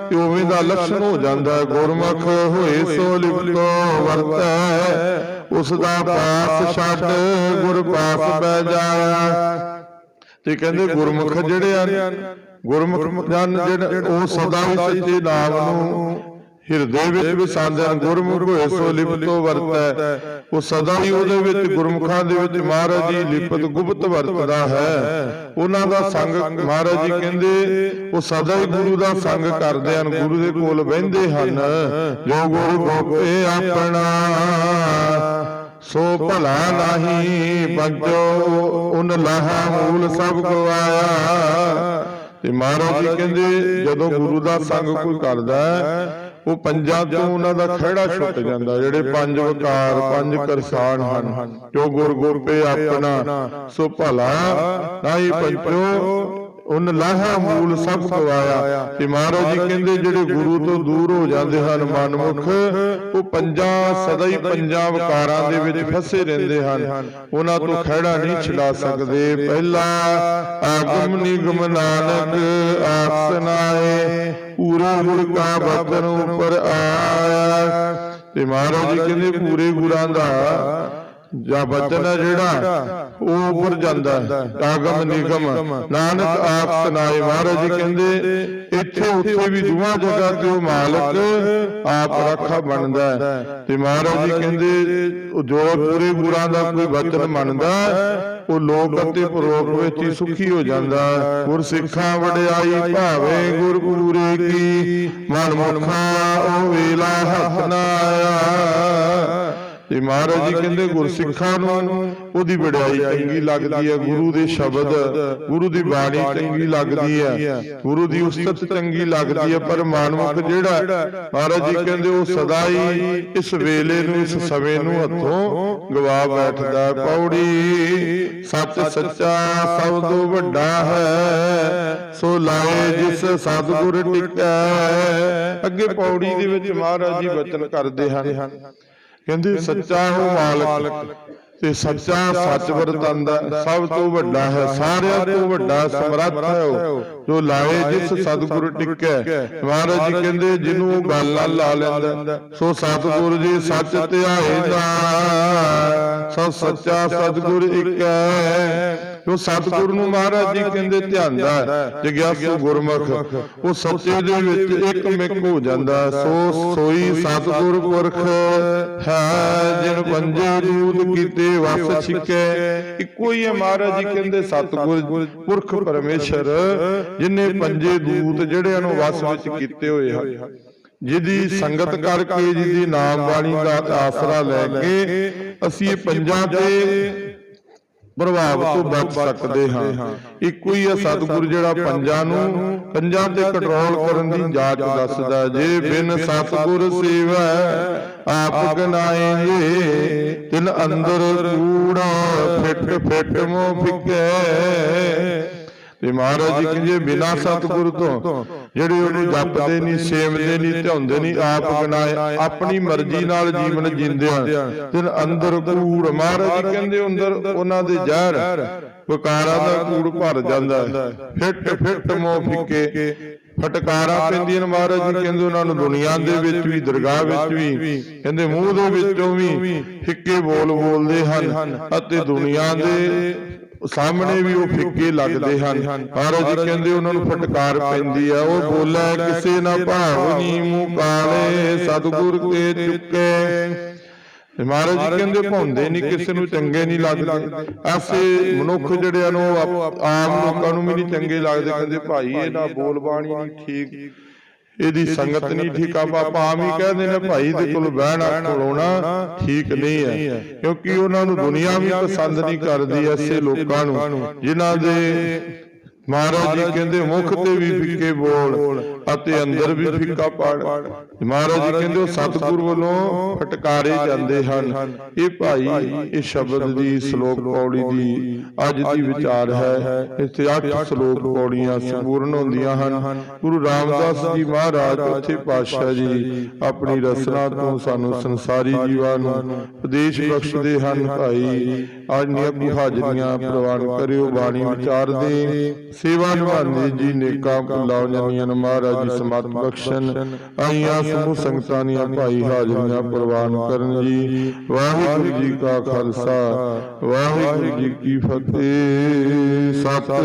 ਤੇ ਉਵੇਂ ਦਾ ਲੱਛਣ ਹੋ ਜਾਂਦਾ। ਗੁਰਮੁਖ ਹੋਏ ਸੋ ਲਿਪਤੋ ਵਰਤੈ। ਉਸ ਦਾ ਪਾਸ ਛੱਡ ਗੁਰ ਪਾਸ ਬਹਿ ਜਾਇਆ। ਤੇ ਕਹਿੰਦੇ ਗੁਰਮੁਖ ਜਿਹੜੇ ਆ ਗੁਰਮੁਖ ਜਨ ਜਿਹੜੇ ਉਹ ਸਦਾ ਹੀ ਸੱਚੇ ਨਾਮ ਨੂੰ ਹਿਰਦੇ ਵਿੱਚ ਵਸਾਉਂਦੇ ਹਨ ਗੁਰਮੁਖ ਹੋਏ, ਸੋ ਲਿਪਤੋ ਵਰਤੈ। ਉਹ ਸਦਾ ਹੀ ਉਹਦੇ ਵਿੱਚ ਗੁਰਮੁਖਾਂ ਦੇ ਵਿੱਚ ਮਹਾਰਾਜ ਜੀ ਲਿਪਤ ਗੁਪਤ ਵਰਤਦਾ ਹੈ। ਉਹਨਾਂ ਦਾ ਸੰਗ ਮਹਾਰਾਜ ਜੀ ਕਹਿੰਦੇ, ਉਹ ਸਦਾ ਹੀ ਗੁਰੂ ਦਾ ਸੰਗ ਕਰਦੇ ਹਨ, ਗੁਰੂ ਦੇ ਕੋਲ ਬਹਿੰਦੇ ਹਨ। ਜੋ ਗੁਰੂ ਗੋਪੇ ਆਪਣਾ, ਸੋ ਭਲਾ ਨਹੀਂ ਪੰਜੋ ਉਨ ਲਾਹਾ ਮੂਲ ਸਭ ਗਵਾਇਆ। ਤੇ ਮਹਾਰਾਜ ਜੀ ਕਹਿੰਦੇ, ਜਦੋਂ ਗੁਰੂ ਦਾ ਸੰਗ ਕੋਈ ਕਰਦਾ ਹੈ ਉਹ ਪੰਜਾਂ ਤੋਂ ਉਹਨਾਂ ਦਾ ਖਿਹੜਾ ਛੁੱਟ ਜਾਂਦਾ ਜਿਹੜੇ ਪੰਜ ਵਕਾਰ ਪੰਜ ਕਰਸਾਨ ਹਨ ਜੋ ਗੁਰ ਗੋਪੇ ਆਪਣਾ ਸੋ ਭਲਾ ਨਾਹੀ ਪੰਚੋ ਉਨ ਲਾਹਾ ਮੂਲ ਸਭ ਗਵਾਇਆ ਤੇ ਮਹਾਰਾਜ ਜੀ ਕਹਿੰਦੇ ਜਿਹੜੇ ਗੁਰੂ ਤੋਂ ਦੂਰ ਹੋ ਜਾਂਦੇ ਹਨ ਮਨਮੁਖ, ਉਹ ਪੰਜਾਂ ਸਦਾ ਹੀ ਪੰਜਾਂ ਵਕਾਰਾਂ ਦੇ ਵਿੱਚ ਫਸੇ ਰਹਿੰਦੇ ਹਨ। ਉਹਨਾਂ ਤੋਂ ਖਿਹੜਾ ਨਹੀਂ ਛਡਾ ਸਕਦੇ। ਪਹਿਲਾ ਆਗਮ ਨਿਗਮ ਨਾਨਕ ਆਪ ਸੁਨਾਏ ਪੂਰੇ ਗੁਰ ਕਾ ਬਚਨ ਉੱਪਰ ਆਇਆ। ਤੇ ਮਹਾਰਾਜ ਜੀ ਕਹਿੰਦੇ ਪੂਰੇ ਗੁਰਾਂ ਦਾ ਜਾਂ ਬਚਨ ਹੈ ਜਿਹੜਾ ਉਹ ਉੱਪਰ ਜਾਂਦਾ ਆਗਮ ਨਿਗਮ। ਨਾਨਕ ਆਪ ਸੁਨਾਏ ਮਹਾਰਾਜ ਜੀ ਕਹਿੰਦੇ ਇੱਥੇ ਉੱਥੇ ਵੀ ਦੋਵਾਂ ਜਗ੍ਹਾ ਤੇ ਉਹ ਮਾਲਕ ਆਪ ਰਾਖਾ ਬਣਦਾ ਤੇ ਮਹਾਰਾਜ ਜੀ ਕਹਿੰਦੇ ਉਹ ਜੋ ਪੂਰੇ ਗੁਰਾਂ ਦਾ ਕੋਈ ਬਚਨ ਮੰਨਦਾ ਉਹ ਲੋਕ ਅਤੇ ਪਰੋਖ ਵਿੱਚ ਹੀ ਸੁਖੀ ਹੋ ਜਾਂਦਾ ਗੁਰ ਸਿੱਖਾਂ ਵਡਿਆਈ ਭਾਵੇਂ ਗੁਰ ਪੂਰੇ ਕੀ। ਮਨ ਮੁਖਾ ਉਹ ਵੇਲਾ ਹੱਥ ਨਾ ਆਇਆ। ਤੇ ਮਹਾਰਾਜ ਜੀ ਕਹਿੰਦੇ ਗੁਰਸਿੱਖਾਂ ਨੂੰ ਉਹਦੀ ਵਡਿਆਈ ਚੰਗੀ ਲੱਗਦੀ ਹੈ ਗੁਰੂ ਦੇ ਸ਼ਬਦ ਗੁਰੂ ਦੀ ਬਾਣੀ ਚੰਗੀ ਲੱਗਦੀ ਹੈ ਗੁਰੂ ਦੀ ਉਸਤਤ ਚੰਗੀ ਲੱਗਦੀ ਹੈ ਪਰ ਮਾਨਵਕ ਜਿਹੜਾ ਮਹਾਰਾਜ ਜੀ ਕਹਿੰਦੇ ਉਹ ਸਦਾ ਹੀ ਇਸ ਵੇਲੇ ਨੂੰ ਇਸ ਸਮੇਂ ਨੂੰ ਹੱਥੋਂ ਗਵਾ ਬੈਠਦਾ। ਪੌੜੀ। ਸੱਚ ਸੱਚਾ ਸਭ ਤੋਂ ਵੱਡਾ ਹੈ ਸੋ ਲਾਏ ਜਿਸ ਸਤਿਗੁਰ ਟਿਕੈ ਅੱਗੇ ਪੌੜੀ ਦੇ ਵਿੱਚ ਮਹਾਰਾਜ ਜੀ ਬਚਨ ਕਰਦੇ ਹਨ। ਕਹਿੰਦੇ ਸੱਚਾ ਹੋ ਮਾਲਕ। ਤੇ ਸੱਚਾ ਸੱਚ ਵਰਤੰਦਾ ਸਭ ਤੋਂ ਵੱਡਾ ਹੈ। ਸਾਰਿਆਂ ਤੋਂ ਵੱਡਾ ਸਮਰੱਥ ਹੈ ਉਹ। ਜੋ ਲਾਏ ਜਿਸ ਸਤਿਗੁਰ ਟਿਕੈ। ਮਹਾਰਾਜ ਜੀ ਕਹਿੰਦੇ ਜਿਹਨੂੰ ਉਹ ਗੱਲ ਲਾ ਲੈਂਦਾ ਸੋ ਸਤਿਗੁਰ ਜੀ ਸੱਚ ਧਿਆਏ ਦਾ ਸਭ ਸੱਚਾ ਸਤਿਗੁਰ ਇੱਕ ਹੈ। ਜੋ ਸਤਿਗੁਰ ਨੂੰ ਮਹਾਰਾਜ ਜੀ ਕਹਿੰਦੇ ਧਿਆਨਦਾ ਜਗਿਆਸੂ ਗੁਰਮੁਖ, ਉਹ ਸੱਚੇ ਦੇ ਵਿੱਚ ਇੱਕ ਮਿਕ ਹੋ ਜਾਂਦਾ, ਸੋ ਸੋਈ ਸਤਿਗੁਰ ਪੁਰਖ ਹੈ, ਜਿਨ ਪੰਜੇ ਦੂਤ ਕੀਤੇ, ਵਸ ਛਿਕੈ ਇੱਕੋ ਹੀ ਹੈ ਮਹਾਰਾਜ ਜੀ ਕਹਿੰਦੇ ਸਤਿਗੁਰ ਪੁਰਖ ਪਰਮੇਸ਼ਰ, ਜਿਨੇ ਪੰਜੇ ਦੂਤ ਜਿਹੜੇ ਨੂੰ ਵਸ ਵਿੱਚ ਕੀਤੇ ਹੋਏ ਹਨ। ਜਿਹਦੀ ਸੰਗਤ ਕਰਕੇ ਜਿਹਦੀ ਨਾਮ ਬਾਣੀ ਦਾ ਆਸਰਾ ਲੈ ਕੇ ਅਸੀਂ ਪੰਜਾਂ ਤੇ ਪ੍ਰਭਾਵ ਤੋਂ ਬਚ ਸਕਦੇ ਹਾਂ। ਇੱਕੋ ਹੀ ਹੈ ਸਤਿਗੁਰ ਜਿਹੜਾ ਪੰਜਾਂ ਨੂੰ ਪੰਜਾਂ ਤੇ ਕੰਟਰੋਲ ਕਰਨ ਦੀ ਜਾਚ ਦੱਸਦਾ। ਜੇ ਬਿਨ ਸਤਿਗੁਰ ਸੇਵੈ ਆਪ ਗਨਾਏਗੇ ਤਿਨ ਅੰਦਰ ਕੂੜਾ ਫਿੱਟ ਫਿੱਟ ਮੋ ਫਿੱਕੇ। ਤੇ ਮਹਾਰਾਜ ਜੀ ਕਹਿੰਦੇ ਬਿਨਾ ਸਤਿਗੁਰ ਤੋਂ ਜਿਹੜੇ ਉਹਨੂੰ ਜਪਦੇ ਨਹੀਂ ਸੇਵਦੇ ਨਹੀਂ ਧਿਆਉਂਦੇ ਨਹੀਂ ਆਪ ਗਨਾਏ ਆਪਣੀ ਮਰਜ਼ੀ ਨਾਲ ਜੀਵਨ ਜੀਂਦੇ ਆ। ਤੇ ਅੰਦਰ ਕੂੜ ਮਹਾਰਾਜ ਜੀ ਕਹਿੰਦੇ ਅੰਦਰ ਉਹਨਾਂ ਦੇ ਜ਼ਹਿਰ ਵਿਕਾਰਾਂ ਦਾ ਕੂੜ ਭਰ ਜਾਂਦਾ ਹੈ। ਫਿੱਟ ਫਿੱਟ ਮੋ ਫਿੱਕੇ। ਫਟਕਾਰਾਂ ਪੈਂਦੀਆਂ ਨੇ ਮਹਾਰਾਜ ਜੀ ਕਹਿੰਦੇ ਉਹਨਾਂ ਨੂੰ ਦੁਨੀਆ ਦੇ ਵਿੱਚ ਵੀ ਦਰਗਾਹ ਵਿੱਚ ਵੀ ਕਹਿੰਦੇ ਮੂੰਹ ਦੇ ਵਿੱਚੋਂ ਵੀ ਫਿੱਕੇ ਬੋਲ ਬੋਲਦੇ ਹਨ ਅਤੇ ਦੁਨੀਆ ਦੇ ਸਾਹਮਣੇ ਵੀ ਉਹ ਫਿੱਕੇ ਲੱਗਦੇ ਹਨ। ਮਹਾਰਾਜ ਜੀ ਕਹਿੰਦੇ ਉਹਨਾਂ ਨੂੰ ਫਟਕਾਰ ਪੈਂਦੀ ਆ। ਉਹ ਬੋਲੇ ਕਿਸੇ ਨਾ ਭਾਵਨੀ ਮੂੰਹ ਕਾਲੇ ਸਤਿਗੁਰ ਕੇ ਚੁੱਕੇ। ਤੇ ਮਹਾਰਾਜ ਜੀ ਕਹਿੰਦੇ ਭੌਂਦੇ ਨਹੀਂ ਕਿਸੇ ਨੂੰ ਚੰਗੇ ਨਹੀਂ ਲੱਗਦੇ। ਐਸੇ ਮਨੁੱਖ ਜਿਹੜੇ ਨੂੰ ਆਮ ਲੋਕਾਂ ਨੂੰ ਵੀ ਨਹੀਂ ਚੰਗੇ ਲੱਗਦੇ। ਕਹਿੰਦੇ ਭਾਈ ਇਹਦਾ ਬੋਲ ਬਾਣੀ ਨਹੀਂ ਠੀਕ। ਇਹਦੀ ਸੰਗਤ ਨਹੀਂ ਠੀਕ ਆ ਆਪਾਂ ਆਮ ਹੀ ਕਹਿੰਦੇ ਨੇ ਭਾਈ ਦੇ ਕੋਲ ਬਹਿਣਾ ਖਲੋਣਾ ਠੀਕ ਨਹੀਂ ਹੈ। ਕਿਉਂਕਿ ਉਹਨਾਂ ਨੂੰ ਦੁਨੀਆ ਵੀ ਪਸੰਦ ਨਹੀਂ ਕਰਦੀ ਐਸੇ ਲੋਕਾਂ ਨੂੰ। ਜਿਨ੍ਹਾਂ ਦੇ ਮਹਾਰਾਜ ਜੀ ਕਹਿੰਦੇ ਮੁਖ ਤੇ ਵੀ ਫਿੱਕੇ ਬੋਲ ਅਤੇ ਅੰਦਰ ਵੀ ਫਿੱਕਾ ਪਾੜ। ਮਹਾਰਾਜ ਜੀ ਕਹਿੰਦੇ ਉਹ ਸਤਿਗੁਰ ਵੱਲੋਂ ਫਟਕਾਰੇ ਜਾਂਦੇ ਹਨ। ਇਹ ਭਾਈ ਇਹ ਸ਼ਬਦ ਦੀ ਸ਼ਲੋਕ ਪੌੜੀ ਦੀ ਅੱਜ ਦੀ ਵਿਚਾਰ ਹੈ। ਇੱਥੇ 8 ਸ਼ਲੋਕ ਪੌੜੀਆਂ ਸੰਪੂਰਨ ਹੁੰਦੀਆਂ ਹਨ। ਗੁਰੂ ਰਾਮਦਾਸ ਜੀ ਮਹਾਰਾਜ ਉੱਥੇ ਪਾਤਸ਼ਾਹ ਜੀ ਆਪਣੀ ਰਸਨਾ ਤੋਂ ਸਾਨੂੰ ਸੰਸਾਰੀ ਜੀਵਾਂ ਨੂੰ ਉਪਦੇਸ਼ ਬਖਸ਼ਦੇ ਹਨ ਭਾਈ। ਅੱਜ ਕੋ ਹਾਜ਼ਰੀਆਂ ਪ੍ਰਵਾਨ ਕਰਿਓ ਬਾਣੀ ਵਿਚਾਰ ਦੇ। ਸੇਵਾ ਨਿਭਾਉਂਦੇ ਜੀ ਨੇਕਾਂ ਭੁੱਲਾਂ ਜਨੀਆਂ ਮਹਾਰਾਜ ਜੀ ਸਮਤ ਬਖਸ਼ਣ ਆਈਆਂ ਸਮੂਹ ਸੰਗਤਾਂ ਦੀਆਂ ਭਾਈ ਹਾਜ਼ਰੀਆਂ ਪ੍ਰਵਾਨ ਕਰਨ ਜੀ ਵਾਹਿਗੁਰੂ ਜੀ ਕਾ ਖਾਲਸਾ ਵਾਹਿਗੁਰੂ ਜੀ ਕੀ ਫਤਿਹ ਸਤਿ